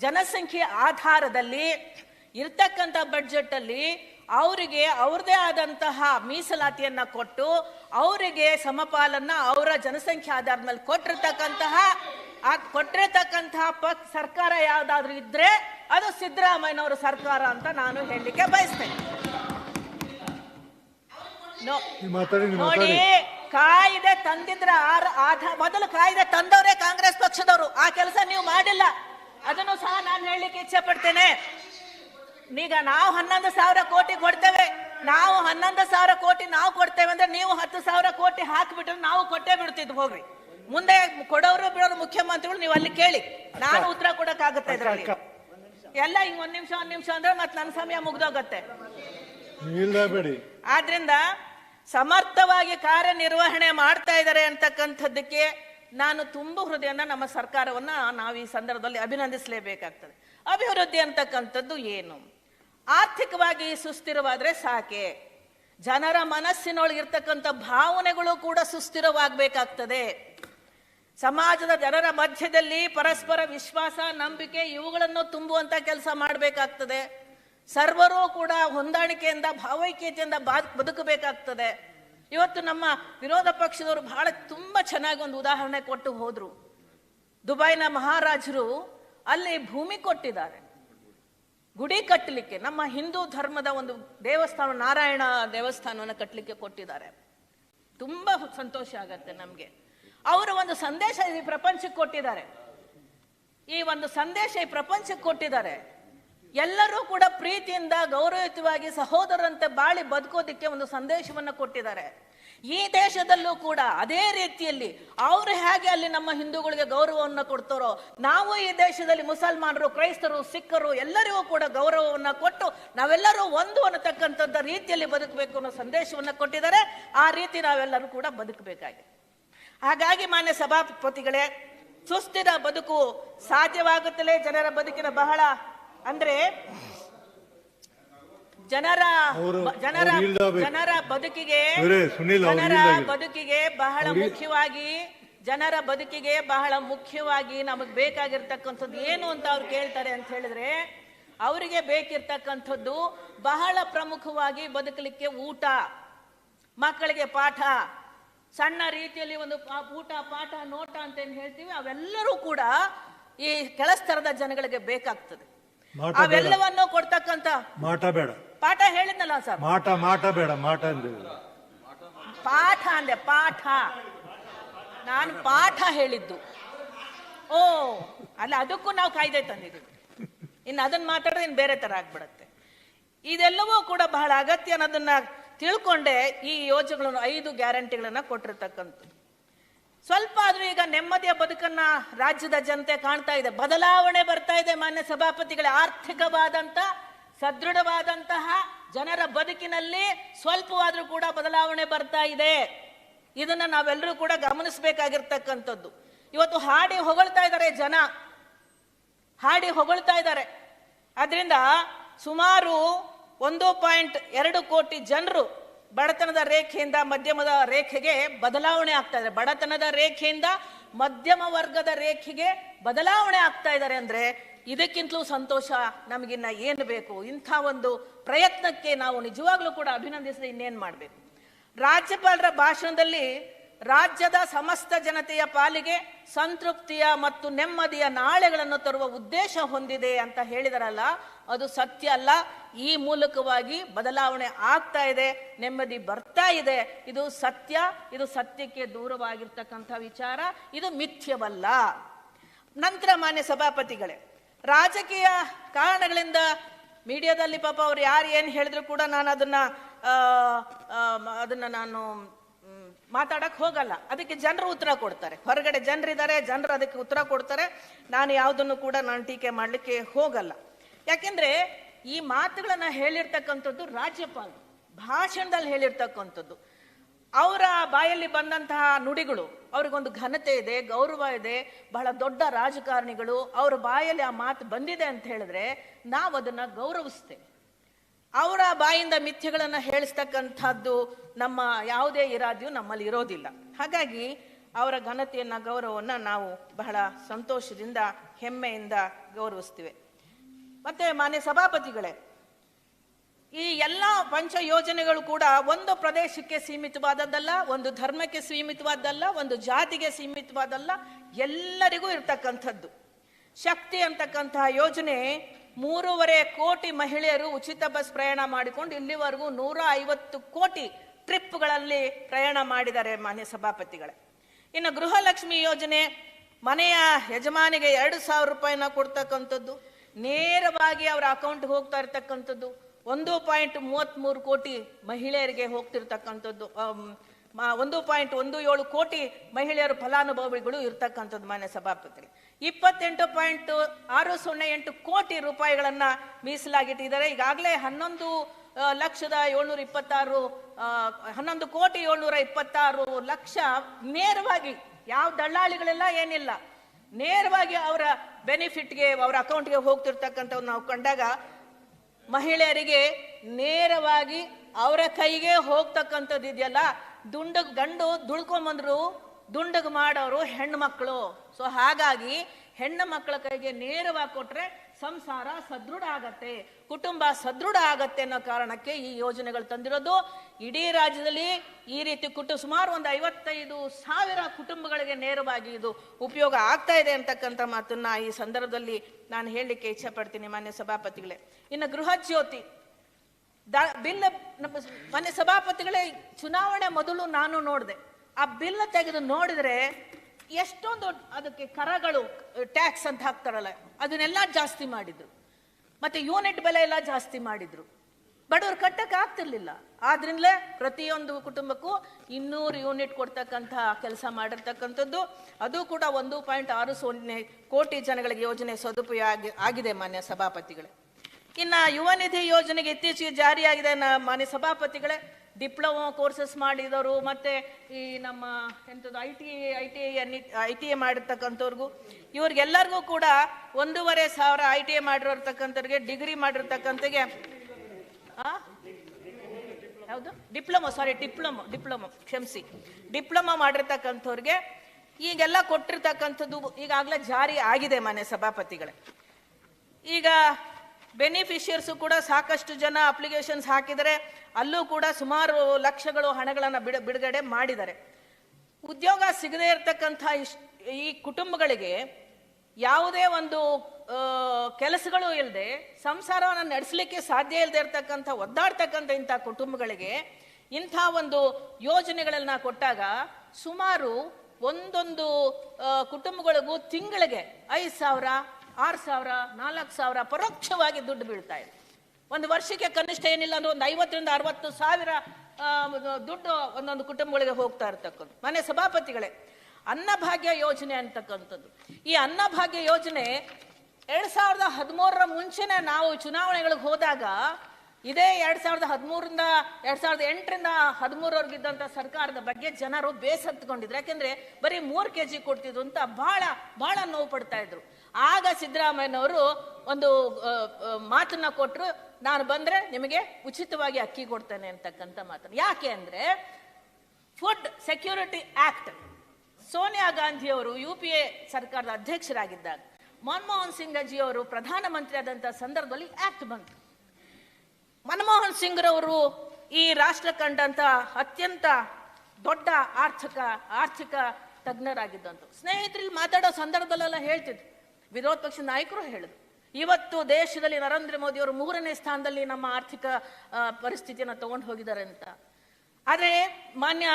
ಜನಸಂಖ್ಯೆ ಆಧಾರದಲ್ಲಿ ಇರ್ತಕ್ಕಂಥ ಬಡ್ಜೆಟ್ ಅಲ್ಲಿ ಅವರಿಗೆ ಅವ್ರದೇ ಆದಂತಹ ಮೀಸಲಾತಿಯನ್ನ ಕೊಟ್ಟು ಅವರಿಗೆ ಸಮಪಾಲನ್ನ ಅವರ ಜನಸಂಖ್ಯೆ ಆಧಾರದ ಮೇಲೆ ಕೊಟ್ಟಿರ್ತಕ್ಕಂತಹ ಆ ಕೊಟ್ಟಿರ್ತಕ್ಕಂತಹ ಪಕ್ ಸರ್ಕಾರ ಯಾವ್ದಾದ್ರು ಇದ್ರೆ ಅದು ಸಿದ್ದರಾಮಯ್ಯನವರ ಸರ್ಕಾರ ಅಂತ ನಾನು ಹೇಳಲಿಕ್ಕೆ ಬಯಸ್ತೇನೆ. ನೋಡಿ ಕಾಯ್ದೆ ತಂದಿದ್ರ ಆರ್ ಆಧ ಮೊದಲು ಕಾಯ್ದೆ ತಂದವರೇ ಕಾಂಗ್ರೆಸ್ ಪಕ್ಷದವರು. ಆ ಕೆಲಸ ನೀವು ಮಾಡಿಲ್ಲ. ಅದನ್ನು ಸಹ ನಾನು ಹೇಳಲಿಕ್ಕೆ ಇಚ್ಛೆ ಪಡ್ತೇನೆ. ಈಗ ನಾವು ಹನ್ನೊಂದು ಸಾವಿರ ಕೋಟಿ ಕೊಡ್ತೇವೆ. ನಾವು ಹನ್ನೊಂದು ಸಾವಿರ ಕೋಟಿ ನಾವು ಕೊಡ್ತೇವೆ ಅಂದ್ರೆ ನೀವು ಹತ್ತು ಸಾವಿರ ಕೋಟಿ ಹಾಕಿಬಿಟ್ರೆ ನಾವು ಕೊಟ್ಟೇ ಬಿಡ್ತಿದ್ವಿ ಹೋಗ್ರಿ. ಮುಂದೆ ಕೊಡೋರು ಬಿಡೋರು ಮುಖ್ಯಮಂತ್ರಿಗಳು ನೀವು ಅಲ್ಲಿ ಕೇಳಿ. ನಾನು ಉತ್ತರ ಕೊಡಕ್ಕಾಗುತ್ತೆ ಇದ್ರಲ್ಲಿ. ಎಲ್ಲ ಹಿಂಗ್ ಒಂದ್ ನಿಮಿಷ ಒಂದ್ ನಿಮಿಷ ಅಂದ್ರೆ ಮತ್ತೆ ನನ್ನ ಸಮಯ ಮುಗ್ದೋಗತ್ತೆ. ಆದ್ರಿಂದ ಸಮರ್ಥವಾಗಿ ಕಾರ್ಯನಿರ್ವಹಣೆ ಮಾಡ್ತಾ ಇದ್ದಾರೆ ಅಂತಕ್ಕಂಥದ್ದಕ್ಕೆ ನಾನು ತುಂಬ ಹೃದಯನ ನಮ್ಮ ಸರ್ಕಾರವನ್ನ ನಾವು ಈ ಸಂದರ್ಭದಲ್ಲಿ ಅಭಿನಂದಿಸಲೇಬೇಕಾಗ್ತದೆ. ಅಭಿವೃದ್ಧಿ ಅಂತಕ್ಕಂಥದ್ದು ಏನು? ಆರ್ಥಿಕವಾಗಿ ಸುಸ್ಥಿರವಾದ್ರೆ ಸಾಕೆ. ಜನರ ಮನಸ್ಸಿನೊಳಗಿರ್ತಕ್ಕಂಥ ಭಾವನೆಗಳು ಕೂಡ ಸುಸ್ಥಿರವಾಗಬೇಕಾಗ್ತದೆ. ಸಮಾಜದ ಜನರ ಮಧ್ಯದಲ್ಲಿ ಪರಸ್ಪರ ವಿಶ್ವಾಸ, ನಂಬಿಕೆ ಇವುಗಳನ್ನು ತುಂಬುವಂತ ಕೆಲಸ ಮಾಡಬೇಕಾಗ್ತದೆ. ಸರ್ವರೂ ಕೂಡ ಹೊಂದಾಣಿಕೆಯಿಂದ, ಭಾವೈಕ್ಯತೆಯಿಂದ ಬಾ- ಬದುಕಬೇಕಾಗ್ತದೆ. ಇವತ್ತು ನಮ್ಮ ವಿರೋಧ ಪಕ್ಷದವರು ಬಹಳ ತುಂಬ ಚೆನ್ನಾಗಿ ಒಂದು ಉದಾಹರಣೆ ಕೊಟ್ಟು ಹೋದ್ರು. ದುಬೈನ ಮಹಾರಾಜರು ಅಲ್ಲಿ ಭೂಮಿ ಕೊಟ್ಟಿದ್ದಾರೆ. ಗುಡಿ ಕಟ್ಟಲಿಕ್ಕೆ ನಮ್ಮ ಹಿಂದೂ ಧರ್ಮದ ಒಂದು ದೇವಸ್ಥಾನ, ನಾರಾಯಣ ದೇವಸ್ಥಾನವನ್ನು ಕಟ್ಟಲಿಕ್ಕೆ ಕೊಟ್ಟಿದ್ದಾರೆ. ತುಂಬ ಸಂತೋಷ ಆಗತ್ತೆ ನಮಗೆ. ಅವರು ಒಂದು ಸಂದೇಶ ಈ ಪ್ರಪಂಚಕ್ಕೆ ಕೊಟ್ಟಿದ್ದಾರೆ. ಈ ಒಂದು ಸಂದೇಶ ಈ ಪ್ರಪಂಚಕ್ಕೆ ಕೊಟ್ಟಿದ್ದಾರೆ. ಎಲ್ಲರೂ ಕೂಡ ಪ್ರೀತಿಯಿಂದ ಗೌರವಯುತವಾಗಿ ಸಹೋದರಂತೆ ಬಾಳಿ ಬದುಕೋದಿಕ್ಕೆ ಒಂದು ಸಂದೇಶವನ್ನು ಕೊಟ್ಟಿದ್ದಾರೆ. ಈ ದೇಶದಲ್ಲೂ ಕೂಡ ಅದೇ ರೀತಿಯಲ್ಲಿ ಅವರು ಹೇಗೆ ಅಲ್ಲಿ ನಮ್ಮ ಹಿಂದೂಗಳಿಗೆ ಗೌರವವನ್ನು ಕೊಡ್ತಾರೋ, ನಾವು ಈ ದೇಶದಲ್ಲಿ ಮುಸಲ್ಮಾನರು, ಕ್ರೈಸ್ತರು, ಸಿಖ್ಖರು ಎಲ್ಲರಿಗೂ ಕೂಡ ಗೌರವವನ್ನು ಕೊಟ್ಟು ನಾವೆಲ್ಲರೂ ಒಂದು ಅನ್ನತಕ್ಕಂಥದ್ದು ರೀತಿಯಲ್ಲಿ ಬದುಕಬೇಕು ಅನ್ನೋ ಸಂದೇಶವನ್ನು ಕೊಟ್ಟಿದ್ದಾರೆ. ಆ ರೀತಿ ನಾವೆಲ್ಲರೂ ಕೂಡ ಬದುಕಬೇಕಾಗಿದೆ. ಹಾಗಾಗಿ ಮಾನ್ಯ ಸಭಾಪತಿಗಳೇ, ಸುಸ್ಥಿರ ಬದುಕು ಸಾಧ್ಯವಾಗುತ್ತಲೇ ಜನರ ಬದುಕಿನ ಬಹಳ ಅಂದ್ರೆ ಜನರ ಜನರ ಜನರ ಬದುಕಿಗೆ ಜನರ ಬದುಕಿಗೆ ಬಹಳ ಮುಖ್ಯವಾಗಿ ಜನರ ಬದುಕಿಗೆ ಬಹಳ ಮುಖ್ಯವಾಗಿ ನಮಗ್ ಬೇಕಾಗಿರ್ತಕ್ಕಂಥದ್ದು ಏನು ಅಂತ ಅವ್ರು ಕೇಳ್ತಾರೆ ಅಂತ ಹೇಳಿದ್ರೆ ಅವರಿಗೆ ಬೇಕಿರ್ತಕ್ಕಂಥದ್ದು ಬಹಳ ಪ್ರಮುಖವಾಗಿ ಬದುಕಲಿಕ್ಕೆ ಊಟ ಮಕ್ಕಳಿಗೆ ಪಾಠ ಸಣ್ಣ ರೀತಿಯಲ್ಲಿ ಒಂದು ಊಟ ಪಾಠ ನೋಟ ಅಂತ ಏನ್ ಹೇಳ್ತೀವಿ ಅವೆಲ್ಲರೂ ಕೂಡ ಈ ಕೆಳಸ್ತರದ ಜನಗಳಿಗೆ ಬೇಕಾಗ್ತದೆ. ಅವೆಲ್ಲವನ್ನು ಕೊಡ್ತಕ್ಕಂತ ಮಾಟ ಬೇಡ. ಪಾಠ ಹೇಳಿದ್ನಲ್ಲ ಸರ್? ಮಾಟ ಮಾಟ ಬೇಡ ಮಾಟ ಪಾಠ ಅಂದೆ ಪಾಠ. ನಾನು ಪಾಠ ಹೇಳಿದ್ದು. ಓ ಅಲ್ಲ ಅದಕ್ಕೂ ನಾವು ಕಾಯ್ದೆ ತಂದಿದ್ದೀವಿ. ಇನ್ನು ಅದನ್ನ ಮಾತಾಡಿದ್ರೆ ಇನ್ನು ಬೇರೆ ತರ ಆಗ್ಬಿಡತ್ತೆ. ಇದೆಲ್ಲವೂ ಕೂಡ ಬಹಳ ಅಗತ್ಯ ಅನ್ನೋದನ್ನ ತಿಳ್ಕೊಂಡೆ ಈ ಯೋಜನೆಗಳನ್ನು ಐದು ಗ್ಯಾರಂಟಿಗಳನ್ನ ಕೊಟ್ಟಿರ್ತಕ್ಕಂಥದ್ದು. ಸ್ವಲ್ಪ ಆದ್ರೂ ಈಗ ನೆಮ್ಮದಿಯ ಬದುಕನ್ನ ರಾಜ್ಯದ ಜನತೆ ಕಾಣ್ತಾ ಇದೆ. ಬದಲಾವಣೆ ಬರ್ತಾ ಇದೆ ಮಾನ್ಯ ಸಭಾಪತಿಗಳ. ಆರ್ಥಿಕವಾದಂತ ಸದೃಢವಾದಂತಹ ಜನರ ಬದುಕಿನಲ್ಲಿ ಸ್ವಲ್ಪವಾದ್ರೂ ಕೂಡ ಬದಲಾವಣೆ ಬರ್ತಾ ಇದೆ. ಇದನ್ನ ನಾವೆಲ್ಲರೂ ಕೂಡ ಗಮನಿಸಬೇಕಾಗಿರ್ತಕ್ಕಂಥದ್ದು. ಇವತ್ತು ಹಾಡಿ ಹೊಗಳ್ತಾ ಇದ್ದಾರೆ ಜನ. ಹಾಡಿ ಹೊಗಳ್ತಾ ಇದ್ದಾರೆ. ಅದರಿಂದ ಸುಮಾರು ಒಂದು ಪಾಯಿಂಟ್ ಎರಡು ಕೋಟಿ ಜನರು ಬಡತನದ ರೇಖೆಯಿಂದ ಮಧ್ಯಮದ ರೇಖೆಗೆ ಬದಲಾವಣೆ ಆಗ್ತಾ ಇದೆ. ಬಡತನದ ರೇಖೆಯಿಂದ ಮಧ್ಯಮ ವರ್ಗದ ರೇಖೆಗೆ ಬದಲಾವಣೆ ಆಗ್ತಾ ಇದ್ದಾರೆ ಅಂದ್ರೆ ಇದಕ್ಕಿಂತಲೂ ಸಂತೋಷ ನಮಗಿನ್ನ ಏನು ಬೇಕು? ಇಂಥ ಒಂದು ಪ್ರಯತ್ನಕ್ಕೆ ನಾವು ನಿಜವಾಗ್ಲೂ ಕೂಡ ಅಭಿನಂದಿಸದೆ ಇನ್ನೇನು ಮಾಡಬೇಕು? ರಾಜ್ಯಪಾಲರ ಭಾಷಣದಲ್ಲಿ ರಾಜ್ಯದ ಸಮಸ್ತ ಜನತೆಯ ಪಾಲಿಗೆ ಸಂತೃಪ್ತಿಯ ಮತ್ತು ನೆಮ್ಮದಿಯ ನಾಳೆಗಳನ್ನು ತರುವ ಉದ್ದೇಶ ಹೊಂದಿದೆ ಅಂತ ಹೇಳಿದರಲ್ಲ, ಅದು ಸತ್ಯ ಅಲ್ಲ. ಈ ಮೂಲಕವಾಗಿ ಬದಲಾವಣೆ ಆಗ್ತಾ ಇದೆ, ನೆಮ್ಮದಿ ಬರ್ತಾ ಇದೆ. ಇದು ಸತ್ಯ, ಇದು ಸತ್ಯಕ್ಕೆ ದೂರವಾಗಿರ್ತಕ್ಕಂಥ ವಿಚಾರ, ಇದು ಮಿಥ್ಯವಲ್ಲ. ನಂತರ ಮಾನ್ಯ ಸಭಾಪತಿಗಳೇ, ರಾಜಕೀಯ ಕಾರಣಗಳಿಂದ ಮೀಡಿಯಾದಲ್ಲಿ ಪಾಪ ಅವ್ರು ಯಾರು ಏನು ಹೇಳಿದ್ರು ಕೂಡ ನಾನು ಅದನ್ನ ಅದನ್ನ ನಾನು ಮ್, ಮಾತಾಡಕ್ ಹೋಗಲ್ಲ. ಅದಕ್ಕೆ ಜನರು ಉತ್ತರ ಕೊಡ್ತಾರೆ. ಹೊರಗಡೆ ಜನರಿದ್ದಾರೆ ಜನರು ಅದಕ್ಕೆ ಉತ್ತರ ಕೊಡ್ತಾರೆ. ನಾನು ಯಾವುದನ್ನು ಕೂಡ ನಾನು ಟೀಕೆ ಮಾಡಲಿಕ್ಕೆ ಹೋಗಲ್ಲ. ಯಾಕೆಂದ್ರೆ ಈ ಮಾತುಗಳನ್ನು ಹೇಳಿರ್ತಕ್ಕಂಥದ್ದು ರಾಜ್ಯಪಾಲ ಭಾಷಣದಲ್ಲಿ ಹೇಳಿರ್ತಕ್ಕಂಥದ್ದು. ಅವರ ಬಾಯಲ್ಲಿ ಬಂದಂತಹ ನುಡಿಗಳು ಅವ್ರಿಗೊಂದು ಘನತೆ ಇದೆ ಗೌರವ ಇದೆ ಬಹಳ ದೊಡ್ಡ ರಾಜಕಾರಣಿಗಳು ಅವ್ರ ಬಾಯಲ್ಲಿ ಆ ಮಾತು ಬಂದಿದೆ ಅಂತ ಹೇಳಿದ್ರೆ ನಾವು ಅದನ್ನು ಗೌರವಿಸ್ತೇವೆ. ಅವರ ಬಾಯಿಂದ ಮಿಥ್ಯಗಳನ್ನು ಹೇಳಿಸ್ತಕ್ಕಂಥದ್ದು ನಮ್ಮ ಯಾವುದೇ ಇರಾದ್ಯೂ ನಮ್ಮಲ್ಲಿ ಇರೋದಿಲ್ಲ. ಹಾಗಾಗಿ ಅವರ ಘನತೆಯನ್ನು, ಗೌರವವನ್ನು ನಾವು ಬಹಳ ಸಂತೋಷದಿಂದ, ಹೆಮ್ಮೆಯಿಂದ ಗೌರವಿಸ್ತೀವಿ. ಮತ್ತೆ ಮಾನ್ಯ ಸಭಾಪತಿಗಳೇ, ಈ ಎಲ್ಲ ಪಂಚ ಯೋಜನೆಗಳು ಕೂಡ ಒಂದು ಪ್ರದೇಶಕ್ಕೆ ಸೀಮಿತವಾದದ್ದಲ್ಲ, ಒಂದು ಧರ್ಮಕ್ಕೆ ಸೀಮಿತವಾದ್ದಲ್ಲ ಒಂದು ಜಾತಿಗೆ ಸೀಮಿತವಾದಲ್ಲ, ಎಲ್ಲರಿಗೂ ಇರ್ತಕ್ಕಂಥದ್ದು. ಶಕ್ತಿ ಅಂತಕ್ಕಂತಹ ಯೋಜನೆ ಮೂರುವರೆ ಕೋಟಿ ಮಹಿಳೆಯರು ಉಚಿತ ಬಸ್ ಪ್ರಯಾಣ ಮಾಡಿಕೊಂಡು ಇಲ್ಲಿವರೆಗೂ ನೂರ ಐವತ್ತು ಕೋಟಿ ಟ್ರಿಪ್ಗಳಲ್ಲಿ ಪ್ರಯಾಣ ಮಾಡಿದ್ದಾರೆ ಮಾನ್ಯ ಸಭಾಪತಿಗಳೇ. ಇನ್ನು ಗೃಹಲಕ್ಷ್ಮಿ ಯೋಜನೆ ಮನೆಯ ಯಜಮಾನಿಗೆ ಎರಡು ಸಾವಿರ ರೂಪಾಯಿನ ಕೊಡ್ತಕ್ಕಂಥದ್ದು, ನೇರವಾಗಿ ಅವರ ಅಕೌಂಟ್ಗೆ ಹೋಗ್ತಾ ಇರ್ತಕ್ಕಂಥದ್ದು, ಒಂದು ಪಾಯಿಂಟ್ ಮೂವತ್ತ್ಮೂರು ಕೋಟಿ ಮಹಿಳೆಯರಿಗೆ ಹೋಗ್ತಿರ್ತಕ್ಕಂಥದ್ದು ಒಂದು ಪಾಯಿಂಟ್ ಒಂದು ಏಳು ಕೋಟಿ ಮಹಿಳೆಯರು ಫಲಾನುಭವಿಗಳು ಇರ್ತಕ್ಕಂಥದ್ದು ಮಾನ್ಯ ಸಭಾಪತಿ ಇಪ್ಪತ್ತೆಂಟು ಪಾಯಿಂಟ್ ಆರು ಸೊನ್ನೆ ಎಂಟು ಕೋಟಿ ರೂಪಾಯಿಗಳನ್ನು ಮೀಸಲಾಗಿಟ್ಟಿದ್ದಾರೆ. ಈಗಾಗಲೇ ಹನ್ನೊಂದು ಲಕ್ಷದ ಏಳ್ನೂರ ಇಪ್ಪತ್ತಾರು ಹನ್ನೊಂದು ಕೋಟಿ ಏಳ್ನೂರ ಇಪ್ಪತ್ತಾರು ಲಕ್ಷ ನೇರವಾಗಿ, ಯಾವ ದಳ್ಳಾಳಿಗಳೆಲ್ಲ ಏನಿಲ್ಲ, ನೇರವಾಗಿ ಅವರ ಬೆನಿಫಿಟ್ಗೆ, ಅವರ ಅಕೌಂಟ್ಗೆ ಹೋಗ್ತಿರ್ತಕ್ಕಂಥವ್ ನಾವು ಕಂಡಾಗ, ಮಹಿಳೆಯರಿಗೆ ನೇರವಾಗಿ ಅವರ ಕೈಗೆ ಹೋಗ್ತಕ್ಕಂಥದ್ದು ಇದೆಯಲ್ಲ ದುಂಡ, ಗಂಡು ದುಳ್ಕೊಂಬಂದ್ರು ದುಂಡಗ್ ಮಾಡೋರು ಹೆಣ್ಣು ಮಕ್ಕಳು. ಸೊ ಹಾಗಾಗಿ ಹೆಣ್ಣು ಮಕ್ಕಳ ಕೈಗೆ ನೇರವಾಗಿ ಕೊಟ್ರೆ ಸಂಸಾರ ಸದೃಢ ಆಗತ್ತೆ. ಕುಟುಂಬ ಸದೃಢ ಆಗತ್ತೆ ಅನ್ನೋ ಕಾರಣಕ್ಕೆ ಈ ಯೋಜನೆಗಳು ತಂದಿರೋದು. ಇಡೀ ರಾಜ್ಯದಲ್ಲಿ ಈ ರೀತಿ ಕುಟುಂಬ ಸುಮಾರು ಒಂದು ಐವತ್ತೈದು ಸಾವಿರ ಕುಟುಂಬಗಳಿಗೆ ನೇರವಾಗಿ ಇದು ಉಪಯೋಗ ಆಗ್ತಾ ಇದೆ ಅಂತಕ್ಕಂಥ ಮಾತನ್ನ ಈ ಸಂದರ್ಭದಲ್ಲಿ ನಾನು ಹೇಳಲಿಕ್ಕೆ ಇಚ್ಛೆ ಪಡ್ತೀನಿ ಮಾನ್ಯ ಸಭಾಪತಿಗಳೇ. ಇನ್ನು ಗೃಹ ಜ್ಯೋತಿ. ದ- ಬಿಲ್ ಮಾನ್ಯ ಸಭಾಪತಿಗಳೇ, ಚುನಾವಣೆ ಮೊದಲು ನಾನು ನೋಡಿದೆ. ಆ ಬಿಲ್ ತೆಗೆದು ನೋಡಿದ್ರೆ ಎಷ್ಟೊಂದು ಅದಕ್ಕೆ ಕರಗಳು ಟ್ಯಾಕ್ಸ್ ಅಂತ ಹಾಕ್ತಾರಲ್ಲ, ಅದನ್ನೆಲ್ಲ ಜಾಸ್ತಿ ಮಾಡಿದ್ರು. ಮತ್ತೆ ಯೂನಿಟ್ ಬೆಲೆ ಎಲ್ಲ ಜಾಸ್ತಿ ಮಾಡಿದ್ರು. ಬಡವರು ಕಟ್ಟಕ್ಕೆ ಆಗ್ತಿರ್ಲಿಲ್ಲ. ಆದ್ರಿಂದಲೇ ಪ್ರತಿಯೊಂದು ಕುಟುಂಬಕ್ಕೂ ಇನ್ನೂರು ಯೂನಿಟ್ ಕೊಡ್ತಕ್ಕಂಥ ಕೆಲಸ ಮಾಡಿರ್ತಕ್ಕಂಥದ್ದು. ಅದು ಕೂಡ ಒಂದು ಪಾಯಿಂಟ್ ಆರು ಸೊನ್ನೆ ಕೋಟಿ ಜನಗಳಿಗೆ ಯೋಜನೆ ಸದುಪಯೋಗ ಆಗಿ- ಆಗಿದೆ ಮಾನ್ಯ ಸಭಾಪತಿಗಳೇ. ಇನ್ನ ಯುವ ನಿಧಿ ಯೋಜನೆಗೆ ಇತ್ತೀಚೆಗೆ ಜಾರಿಯಾಗಿದೆ ಮಾನ್ಯ ಸಭಾಪತಿಗಳೇ. ಡಿಪ್ಲೊಮಾ ಕೋರ್ಸಸ್ ಮಾಡಿದವರು, ಮತ್ತೆ ಈ ನಮ್ಮ ಎಂಥದ್ದು I T I T I I T I ಮಾಡಿರ್ತಕ್ಕಂಥವ್ರಿಗೂ, ಇವ್ರಿಗೆಲ್ಲರಿಗೂ ಕೂಡ ಒಂದೂವರೆ ಸಾವಿರ ಐ ಟಿ ಐ ಮಾಡಿರ್ತಕ್ಕಂಥವ್ರಿಗೆ ಡಿಗ್ರಿ ಮಾಡಿರ್ತಕ್ಕಂಥಗೆ ಯಾವುದು? ಡಿಪ್ಲೊಮೊ ಸಾರಿ ಡಿಪ್ಲೊಮೊ ಡಿಪ್ಲೊಮೊ, ಕ್ಷಮಿಸಿ. ಡಿಪ್ಲೊಮಾ ಮಾಡಿರ್ತಕ್ಕಂಥವ್ರಿಗೆ ಈಗೆಲ್ಲ ಕೊಟ್ಟಿರ್ತಕ್ಕಂಥದ್ದು ಈಗಾಗಲೇ ಜಾರಿ ಆಗಿದೆ ಮನೆ ಸಭಾಪತಿಗಳೇ. ಈಗ ಬೆನಿಫಿಷಿಯರ್ಸು ಕೂಡ ಸಾಕಷ್ಟು ಜನ ಅಪ್ಲಿಕೇಶನ್ಸ್ ಹಾಕಿದರೆ ಅಲ್ಲೂ ಕೂಡ ಸುಮಾರು ಲಕ್ಷಗಳು ಹಣಗಳನ್ನು ಬಿಡ, ಬಿಡುಗಡೆ ಮಾಡಿದ್ದಾರೆ ಉದ್ಯೋಗ ಸಿಗದೇ ಇರತಕ್ಕಂಥ ಈ ಕುಟುಂಬಗಳಿಗೆ ಯಾವುದೇ ಒಂದು ಕೆಲಸಗಳು ಇಲ್ಲದೆ ಸಂಸಾರವನ್ನು ನಡೆಸಲಿಕ್ಕೆ ಸಾಧ್ಯ ಇಲ್ಲದೆ ಇರತಕ್ಕಂಥ, ಒದ್ದಾಡ್ತಕ್ಕಂಥ ಇಂಥ ಕುಟುಂಬಗಳಿಗೆ ಇಂಥ ಒಂದು ಯೋಜನೆಗಳನ್ನ ಕೊಟ್ಟಾಗ ಸುಮಾರು ಒಂದೊಂದು ಕುಟುಂಬಗಳಿಗೂ ತಿಂಗಳಿಗೆ ಐದು ಸಾವಿರ ಆರು ಸಾವಿರ, ನಾಲ್ಕು ಸಾವಿರ ಪರೋಕ್ಷವಾಗಿ ದುಡ್ಡು ಬೀಳ್ತಾ ಇದೆ. ಒಂದು ವರ್ಷಕ್ಕೆ ಕನಿಷ್ಠ ಏನಿಲ್ಲ ಅಂದ್ರೆ ಒಂದು ಐವತ್ತರಿಂದ ಅರವತ್ತು ಸಾವಿರ ದುಡ್ಡು ಒಂದೊಂದು ಕುಟುಂಬಗಳಿಗೆ ಹೋಗ್ತಾ ಇರ್ತಕ್ಕಂಥ ಮನೆ ಸಭಾಪತಿಗಳೇ ಅನ್ನಭಾಗ್ಯ ಯೋಜನೆ ಅಂತಕ್ಕಂಥದ್ದು. ಈ ಅನ್ನಭಾಗ್ಯ ಯೋಜನೆ ಎರಡ್ ಸಾವಿರದ ಹದಿಮೂರರ ಮುಂಚೆನೆ ನಾವು ಚುನಾವಣೆಗಳಿಗೆ ಹೋದಾಗ ಇದೇ ಎರಡ್ ಸಾವಿರದ ಹದಿಮೂರಿಂದ, ಎರಡ್ ಸಾವಿರದ ಎಂಟರಿಂದ ಹದಿಮೂರವರೆಗಿದ್ದಂಥ ಸರ್ಕಾರದ ಬಗ್ಗೆ ಜನರು ಬೇಸತ್ಕೊಂಡಿದ್ರು ಯಾಕೆಂದ್ರೆ ಬರೀ ಮೂರು ಕೆ ಜಿ ಕೊಡ್ತಿದ್ರು ಅಂತ ಬಹಳ ಬಹಳ ನೋವು ಪಡ್ತಾ ಇದ್ರು. ಆಗ ಸಿದ್ದರಾಮಯ್ಯನವರು ಒಂದು ಮಾತನ್ನ ಕೊಟ್ಟರು ನಾನು ಬಂದ್ರೆ ನಿಮಗೆ ಉಚಿತವಾಗಿ ಅಕ್ಕಿ ಕೊಡ್ತೇನೆ ಅಂತಕ್ಕಂಥ ಮಾತನ್ನು. ಯಾಕೆ ಅಂದ್ರೆ, food security act, Sonia Gandhi ಅವರು ಯು ಪಿ ಎ ಸರ್ಕಾರದ ಅಧ್ಯಕ್ಷರಾಗಿದ್ದಾಗ, ಮನಮೋಹನ್ ಸಿಂಗ್ ಜಿ ಅವರು ಪ್ರಧಾನಮಂತ್ರಿ ಆದಂಥ ಸಂದರ್ಭದಲ್ಲಿ ಆಕ್ಟ್ ಬಂತು. ಮನಮೋಹನ್ ಸಿಂಗ್ ರವರು ಈ ರಾಷ್ಟ್ರ ಕಂಡಂತ ಅತ್ಯಂತ ದೊಡ್ಡ ಆರ್ಥಿಕ ಆರ್ಥಿಕ ತಜ್ಞರಾಗಿದ್ದಂತ ಸ್ನೇಹಿತರಿಗೆ ಮಾತಾಡೋ ಸಂದರ್ಭದಲ್ಲೆಲ್ಲ ಹೇಳ್ತಿದ್ರು. ವಿರೋಧ ಪಕ್ಷದ ನಾಯಕರು ಹೇಳಿದ್ರು. ಇವತ್ತು ದೇಶದಲ್ಲಿ ನರೇಂದ್ರ ಮೋದಿ ಅವರು ಮೂರನೇ ಸ್ಥಾನದಲ್ಲಿ ನಮ್ಮ ಆರ್ಥಿಕ ಪರಿಸ್ಥಿತಿಯನ್ನು ತಗೊಂಡು ಹೋಗಿದ್ದಾರೆ ಅಂತ. ಆದರೆ ಮಾನ್ಯ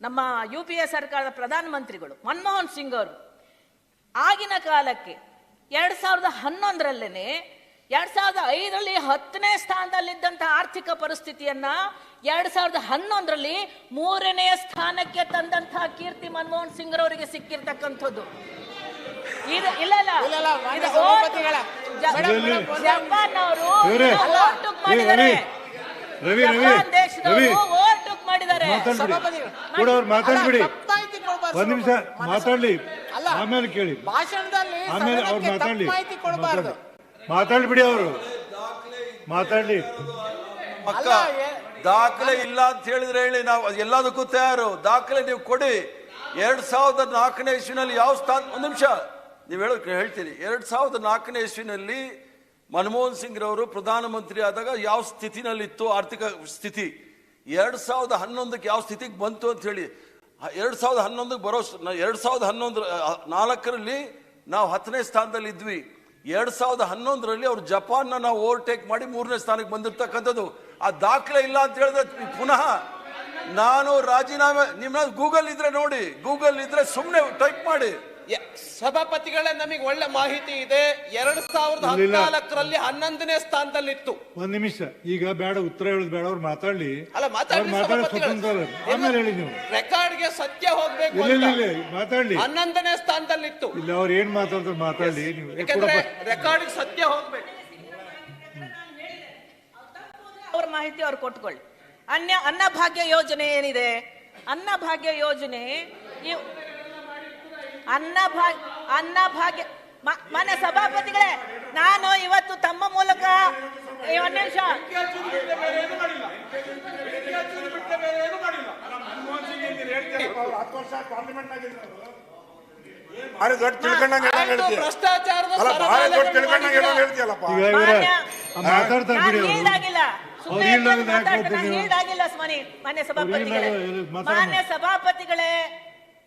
ನಮ್ಮ ಯು ಪಿ ಎ ಸರ್ಕಾರದ ಪ್ರಧಾನಮಂತ್ರಿಗಳು ಮನಮೋಹನ್ ಸಿಂಗ್ ಅವರು ಆಗಿನ ಕಾಲಕ್ಕೆ ಎರಡ್ ಸಾವಿರದ ಹನ್ನೊಂದರಲ್ಲೇನೆ ಎರಡ್ ಸಾವಿರದ ಐದರಲ್ಲಿ ಹತ್ತನೇ ಸ್ಥಾನದಲ್ಲಿದ್ದಂಥ ಆರ್ಥಿಕ ಪರಿಸ್ಥಿತಿಯನ್ನ ಎರಡ್ ಸಾವಿರದ ಹನ್ನೊಂದರಲ್ಲಿ ಮೂರನೇ ಸ್ಥಾನಕ್ಕೆ ತಂದಂತಹ ಕೀರ್ತಿ ಮನಮೋಹನ್ ಸಿಂಗ್ ಅವರಿಗೆ ಸಿಕ್ಕಿರ್ತಕ್ಕಂಥದ್ದು. ಇದು ಇಲ್ಲ ಜಪಾನ್ ಅವರು. ಓವರ್ಟೇಕ್ ಮಾಡಿದ್ದಾರೆ. ಜಪಾನ್ ದೇಶದವರು ಓವರ್ಟುಕ್ ಮಾಡಿದ್ದಾರೆ. ಒಂದ್ ನಿಮಿಷ. ಮಾತಾಡ್ಲಿ. ಅಲ್ಲ. ಆಮೇಲೆ ಕೇಳಿ. ಭಾಷಣದಲ್ಲಿ ಆಮೇಲೆ ಅವ್ರು ಮಾತಾಡ್ಲಿ. ಮಾಹಿತಿ ಕೊಡಬಾರ್ದು. ಮಾತಾಡ್ಬಿಡಿ ಅವರು. ಮಾತಾಡ್ಲಿ. ದಾಖಲೆ ಇಲ್ಲ ಅಂತ ಹೇಳಿದ್ರೆ ಹೇಳಿ ನಾವು ಎಲ್ಲದಕ್ಕೂ ತಯಾರು. ದಾಖಲೆ ನೀವು ಕೊಡಿ. ಎರಡ್ ಸಾವಿರದ ನಾಲ್ಕನೇ ಇಸ್ವಿನಲ್ಲಿ ಯಾವ ಸ್ಥಾನ ಒಂದ್ ನಿಮಿಷ. ನೀವು ಹೇಳ ಹೇಳ್ತೀರಿ ಎರಡ್ ಸಾವಿರದ ನಾಲ್ಕನೇ ಇಸ್ವಿನಲ್ಲಿ ಮನಮೋಹನ್ ಸಿಂಗ್ ರವರು ಪ್ರಧಾನಮಂತ್ರಿ ಆದಾಗ ಯಾವ ಸ್ಥಿತಿನಲ್ಲಿತ್ತು? ಆರ್ಥಿಕ ಸ್ಥಿತಿ. ಎರಡ್ ಸಾವಿರದ ಹನ್ನೊಂದಕ್ಕೆ ಯಾವ ಸ್ಥಿತಿಗೆ ಬಂತು ಅಂತ ಹೇಳಿ. ಎರಡ್ ಸಾವಿರದ ಹನ್ನೊಂದಕ್ಕೆ ಬರೋ ಎರಡು ಸಾವಿರದ ಹನ್ನೊಂದರ ನಾಲ್ಕರಲ್ಲಿ ನಾವು ಹತ್ತನೇ ಸ್ಥಾನದಲ್ಲಿ ಇದ್ವಿ ಎರಡು ಸಾವಿರದ ಹನ್ನೊಂದರಲ್ಲಿ ಅವ್ರು ಜಪಾನ್ನ ನಾವು ಓವರ್ಟೇಕ್ ಮಾಡಿ ಮೂರನೇ ಸ್ಥಾನಕ್ಕೆ ಬಂದಿರ್ತಕ್ಕಂಥದ್ದು. ಆ ದಾಖಲೆ ಇಲ್ಲ ಅಂತ ಹೇಳಿದ್ರೆ ಪುನಃ ನಾನು ರಾಜೀನಾಮೆ ನಿಮ್ಮ ಗೂಗಲ್ ಇದ್ರೆ ನೋಡಿ. ಗೂಗಲ್ ಇದ್ರೆ ಸುಮ್ಮನೆ ಟೈಪ್ ಮಾಡಿ. ಸಭಾಪತಿಗಳೇ ನಮಗೆ ಒಳ್ಳೆ ಮಾಹಿತಿ ಇದೆ. ಎರಡ್ ಸಾವಿರದ. ಹದಿನಾಲ್ಕರಲ್ಲಿ ಹನ್ನೊಂದನೇ ಸ್ಥಾನದಲ್ಲಿತ್ತು. ಒಂದ್ ನಿಮಿಷ. ಈಗ ಬೇಡ ಉತ್ತರ ಹೇಳುದು ಬೇಡ ಅವ್ರು ಮಾತಾಡ್ಲಿ. ಅಲ್ಲ ಮಾತಾಡಿ ರೆಕಾರ್ಡ್ಗೆ ಸತ್ಯ ಹೋಗ್ಬೇಕು ಮಾತಾಡ್ಲಿ. ಹನ್ನೊಂದನೇ ಸ್ಥಾನದಲ್ಲಿತ್ತು. ಇಲ್ಲ ಅವ್ರು ಏನ್ ಮಾತಾಡ್ತಾರೆ ಮಾತಾಡ್ಲಿ. ನೀವು ಯಾಕಂದ್ರೆ. ರೆಕಾರ್ಡ್ಗೆ ಸತ್ಯ ಹೋಗ್ಬೇಕು. ಅವ್ರ ಮಾಹಿತಿ ಅವ್ರು ಕೊಟ್ಕೊಳ್ಳಿ. ಅನ್ಯ ಅನ್ನಭಾಗ್ಯ ಯೋಜನೆ ಏನಿದೆ? ಅನ್ನಭಾಗ್ಯ ಯೋಜನೆ ಇವ್- ಅನ್ನಭಾಗ್ಯ ಅನ್ನಭಾಗ್ಯ ಮ- ಮನೆ ಸಭಾಪತಿಗಳೇ ನಾನು ಇವತ್ತು ತಮ್ಮ ಮೂಲಕ ಒಂದು ನಿಮಿಷ. ಸ್ಮನಿ ಮಾನ್ಯ ಸಭಾಪತಿಗಳೇ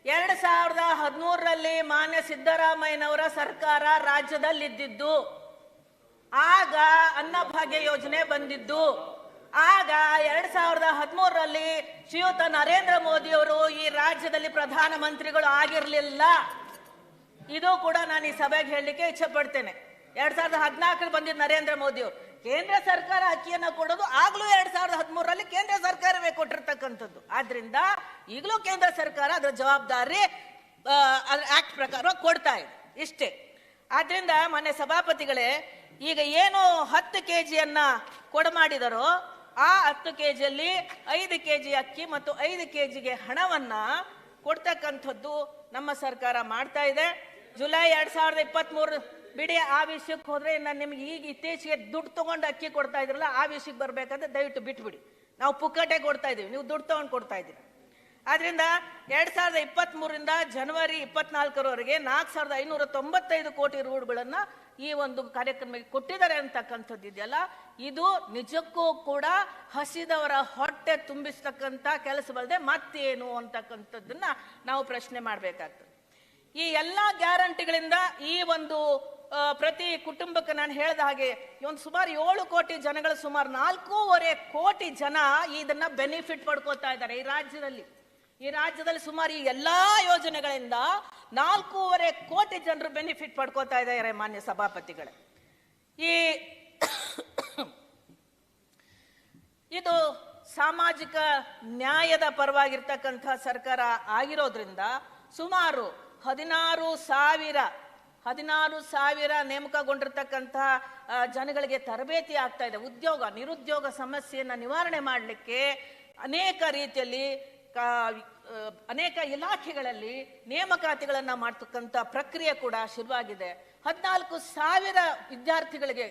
ಮಾನ್ಯ ಸಾವಿರದ ಹದಿಮೂರರಲ್ಲಿ ಮಾನ್ಯ ಸಿದ್ದರಾಮಯ್ಯನವರ ಸರ್ಕಾರ ರಾಜ್ಯದಲ್ಲಿದ್ದಿದ್ದು, ಆಗ ಅನ್ನಭಾಗ್ಯ ಯೋಜನೆ ಬಂದಿದ್ದು, ಆಗ ಎರಡು ಸಾವಿರದ ಹದಿಮೂರರಲ್ಲಿ ಶ್ರೀಯುತ ನರೇಂದ್ರ ಮೋದಿ ಅವರು ಈ ರಾಜ್ಯದಲ್ಲಿ ಪ್ರಧಾನಮಂತ್ರಿಗಳು ಆಗಿರಲಿಲ್ಲ. ಇದು ಕೂಡ ನಾನು ಈ ಸಭೆಗೆ ಹೇಳಲಿಕ್ಕೆ ಇಚ್ಛೆ ಪಡ್ತೇನೆ ಎರಡ್ ಸಾವಿರದ ಹದಿನಾಲ್ಕರಲ್ಲಿ ಬಂದಿದ್ದು ನರೇಂದ್ರ ಮೋದಿ ಅವರು ಕೇಂದ್ರ ಸರ್ಕಾರ ಅಕ್ಕಿಯನ್ನು ಕೊಡೋದು ಆಗಲೂ ಎರಡ್ ಸಾವಿರದ ಹದಿಮೂರರಲ್ಲಿ ಕೇಂದ್ರ ಸರ್ಕಾರವೇ ಕೊಟ್ಟಿರ್ತಕ್ಕಂಥದ್ದು. ಆದ್ರಿಂದ ಈಗಲೂ ಕೇಂದ್ರ ಸರ್ಕಾರ ಅದರ ಜವಾಬ್ದಾರಿ ಆಕ್ಟ್ ಪ್ರಕಾರ ಕೊಡ್ತಾ ಇದೆ. ಇಷ್ಟೇ. ಆದ್ರಿಂದ ಮನೆ ಸಭಾಪತಿಗಳೇ, ಈಗ ಏನು ಹತ್ತು ಕೆ ಜಿಯನ್ನ ಕೊಡ ಮಾಡಿದರೋ, ಆ ಹತ್ತು ಕೆ ಜಿಯಲ್ಲಿ ಐದು ಕೆ ಜಿ ಅಕ್ಕಿ ಮತ್ತು ಐದು ಕೆ ಜಿಗೆ ಹಣವನ್ನ ಕೊಡ್ತಕ್ಕಂಥದ್ದು ನಮ್ಮ ಸರ್ಕಾರ ಮಾಡ್ತಾ ಇದೆ. ಜುಲೈ ಎರಡ್ ಸಾವಿರದ ಇಪ್ಪತ್ತ್ ಮೂರು ಬಿಡಿ, ಆ ವಿಷಯಕ್ಕೆ ಹೋದ್ರೆ ನಾನು ನಿಮ್ಗೆ ಈಗ ಇತ್ತೀಚೆಗೆ ದುಡ್ಡು ತಗೊಂಡು ಅಕ್ಕಿ ಕೊಡ್ತಾ ಇದ್ರಲ್ಲ, ಆ ವಿಷಯಕ್ಕೆ ಬರ್ಬೇಕಂದ್ರೆ ದಯವಿಟ್ಟು ಬಿಟ್ಬಿಡಿ. ನಾವು ಪುಕ್ಕಟೆ ಕೊಡ್ತಾ ಇದೀವಿ ನೀವು ದುಡ್ಡು ತಗೊಂಡು ಕೊಡ್ತಾ ಇದ್ದೀರಿ. ಆದ್ರಿಂದ ಎರಡ್ ಸಾವಿರದ ಇಪ್ಪತ್ತ್ ಮೂರರಿಂದ ಜನವರಿ ಇಪ್ಪತ್ನಾಲ್ಕರವರೆಗೆ ನಾಲ್ಕು ಸಾವಿರದ ಐನೂರ ತೊಂಬತ್ತೈದು ಕೋಟಿ ರೂಡ್ಗಳನ್ನ ಈ ಒಂದು ಕಾರ್ಯಕ್ರಮಕ್ಕೆ ಕೊಟ್ಟಿದ್ದಾರೆ ಅಂತಕ್ಕಂಥದ್ದು ಇದೆಯಲ್ಲ, ಇದು ನಿಜಕ್ಕೂ ಕೂಡ ಹಸಿದವರ ಹೊಟ್ಟೆ ತುಂಬಿಸ್ತಕ್ಕಂಥ ಕೆಲಸವಲ್ಲದೆ ಮತ್ತೇನು ಅಂತಕ್ಕಂಥದ್ದನ್ನ ನಾವು ಪ್ರಶ್ನೆ ಮಾಡಬೇಕಾಗ್ತದೆ. ಈ ಎಲ್ಲ ಗ್ಯಾರಂಟಿಗಳಿಂದ ಈ ಒಂದು ಪ್ರತಿ ಕುಟುಂಬಕ್ಕೆ ನಾನು ಹೇಳಿದ ಹಾಗೆ ಒಂದು ಸುಮಾರು ಏಳು ಕೋಟಿ ಜನಗಳು ಸುಮಾರು ನಾಲ್ಕೂವರೆ ಕೋಟಿ ಜನ ಇದನ್ನ ಬೆನಿಫಿಟ್ ಪಡ್ಕೋತಾ ಇದ್ದಾರೆ ಈ ರಾಜ್ಯದಲ್ಲಿ. ಈ ರಾಜ್ಯದಲ್ಲಿ ಸುಮಾರು ಈ ಎಲ್ಲಾ ಯೋಜನೆಗಳಿಂದ ನಾಲ್ಕೂವರೆ ಕೋಟಿ ಜನರು ಬೆನಿಫಿಟ್ ಪಡ್ಕೋತಾ ಇದ್ದಾರೆ ಮಾನ್ಯ ಸಭಾಪತಿಗಳೇ. ಈ <coughs> ಇದು ಸಾಮಾಜಿಕ ನ್ಯಾಯದ ಪರವಾಗಿರ್ತಕ್ಕಂಥ ಸರ್ಕಾರ ಆಗಿರೋದ್ರಿಂದ ಸುಮಾರು ಹದಿನಾರು ಸಾವಿರ ಹದಿನಾರು ಸಾವಿರ ನೇಮಕಗೊಂಡಿರ್ತಕ್ಕಂಥ ಜನಗಳಿಗೆ ತರಬೇತಿ ಆಗ್ತಾ ಇದೆ. ಉದ್ಯೋಗ, ನಿರುದ್ಯೋಗ ಸಮಸ್ಯೆಯನ್ನು ನಿವಾರಣೆ ಮಾಡಲಿಕ್ಕೆ ಅನೇಕ ರೀತಿಯಲ್ಲಿ ಅನೇಕ ಇಲಾಖೆಗಳಲ್ಲಿ ನೇಮಕಾತಿಗಳನ್ನು ಮಾಡ್ತಕ್ಕಂಥ ಪ್ರಕ್ರಿಯೆ ಕೂಡ ಶುರುವಾಗಿದೆ. ಹದಿನಾಲ್ಕು ಸಾವಿರ ವಿದ್ಯಾರ್ಥಿಗಳಿಗೆ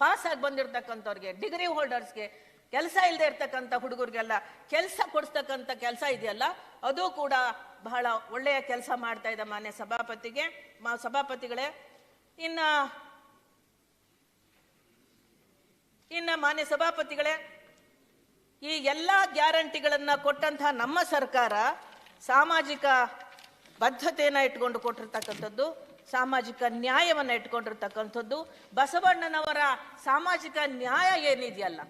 ಪಾಸ್ ಆಗಿ ಬಂದಿರತಕ್ಕಂಥವ್ರಿಗೆ, ಡಿಗ್ರಿ ಹೋಲ್ಡರ್ಸ್ಗೆ ಕೆಲಸ ಇಲ್ಲದೆ ಇರ್ತಕ್ಕಂಥ ಹುಡುಗರಿಗೆಲ್ಲ ಕೆಲಸ ಕೊಡಿಸ್ತಕ್ಕಂಥ ಕೆಲಸ ಇದೆಯಲ್ಲ, ಅದು ಕೂಡ ಬಹಳ ಒಳ್ಳೆಯ ಕೆಲಸ ಮಾಡ್ತಾ ಇದ್ದ ಮಾನ್ಯ ಸಭಾಪತಿಗೆ. ಸಭಾಪತಿಗಳೇ, ಇನ್ನ ಇನ್ನ ಮಾನ್ಯ ಸಭಾಪತಿಗಳೇ, ಈ ಎಲ್ಲ ಗ್ಯಾರಂಟಿಗಳನ್ನ ಕೊಟ್ಟಂತಹ ನಮ್ಮ ಸರ್ಕಾರ ಸಾಮಾಜಿಕ ಬದ್ಧತೆಯನ್ನ ಇಟ್ಕೊಂಡು ಕೊಟ್ಟಿರ್ತಕ್ಕಂಥದ್ದು, ಸಾಮಾಜಿಕ ನ್ಯಾಯವನ್ನ ಇಟ್ಕೊಂಡಿರ್ತಕ್ಕಂಥದ್ದು, ಬಸವಣ್ಣನವರ ಸಾಮಾಜಿಕ ನ್ಯಾಯ ಏನಿದೆಯಲ್ಲ,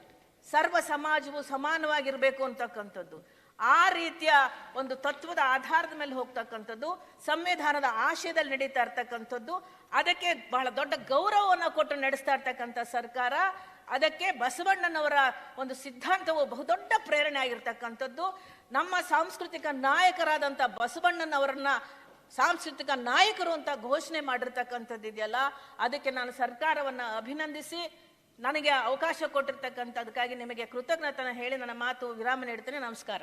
ಸರ್ವ ಸಮಾಜವು ಸಮಾನವಾಗಿರ್ಬೇಕು ಅಂತಕ್ಕಂಥದ್ದು. ಆ ರೀತಿಯ ಒಂದು ತತ್ವದ ಆಧಾರದ ಮೇಲೆ ಹೋಗ್ತಕ್ಕಂಥದ್ದು, ಸಂವಿಧಾನದ ಆಶಯದಲ್ಲಿ ನಡೀತಾ ಇರ್ತಕ್ಕಂಥದ್ದು, ಅದಕ್ಕೆ ಬಹಳ ದೊಡ್ಡ ಗೌರವವನ್ನು ಕೊಟ್ಟು ನಡೆಸ್ತಾ ಇರ್ತಕ್ಕಂಥ ಸರ್ಕಾರ, ಅದಕ್ಕೆ ಬಸವಣ್ಣನವರ ಒಂದು ಸಿದ್ಧಾಂತವು ಬಹುದೊಡ್ಡ ಪ್ರೇರಣೆ ಆಗಿರ್ತಕ್ಕಂಥದ್ದು. ನಮ್ಮ ಸಾಂಸ್ಕೃತಿಕ ನಾಯಕರಾದಂಥ ಬಸವಣ್ಣನವರನ್ನ ಸಾಂಸ್ಕೃತಿಕ ನಾಯಕರು ಅಂತ ಘೋಷಣೆ ಮಾಡಿರ್ತಕ್ಕಂಥದ್ದು ಇದೆಯಲ್ಲ, ಅದಕ್ಕೆ ನಾನು ಸರ್ಕಾರವನ್ನ ಅಭಿನಂದಿಸಿ, ನನಗೆ ಅವಕಾಶ ಕೊಟ್ಟಿರ್ತಕ್ಕಂಥದಕ್ಕಾಗಿ ನಿಮಗೆ ಕೃತಜ್ಞತನ ಹೇಳಿ ನನ್ನ ಮಾತು ವಿರಾಮ ನೀಡ್ತೇನೆ. ನಮಸ್ಕಾರ.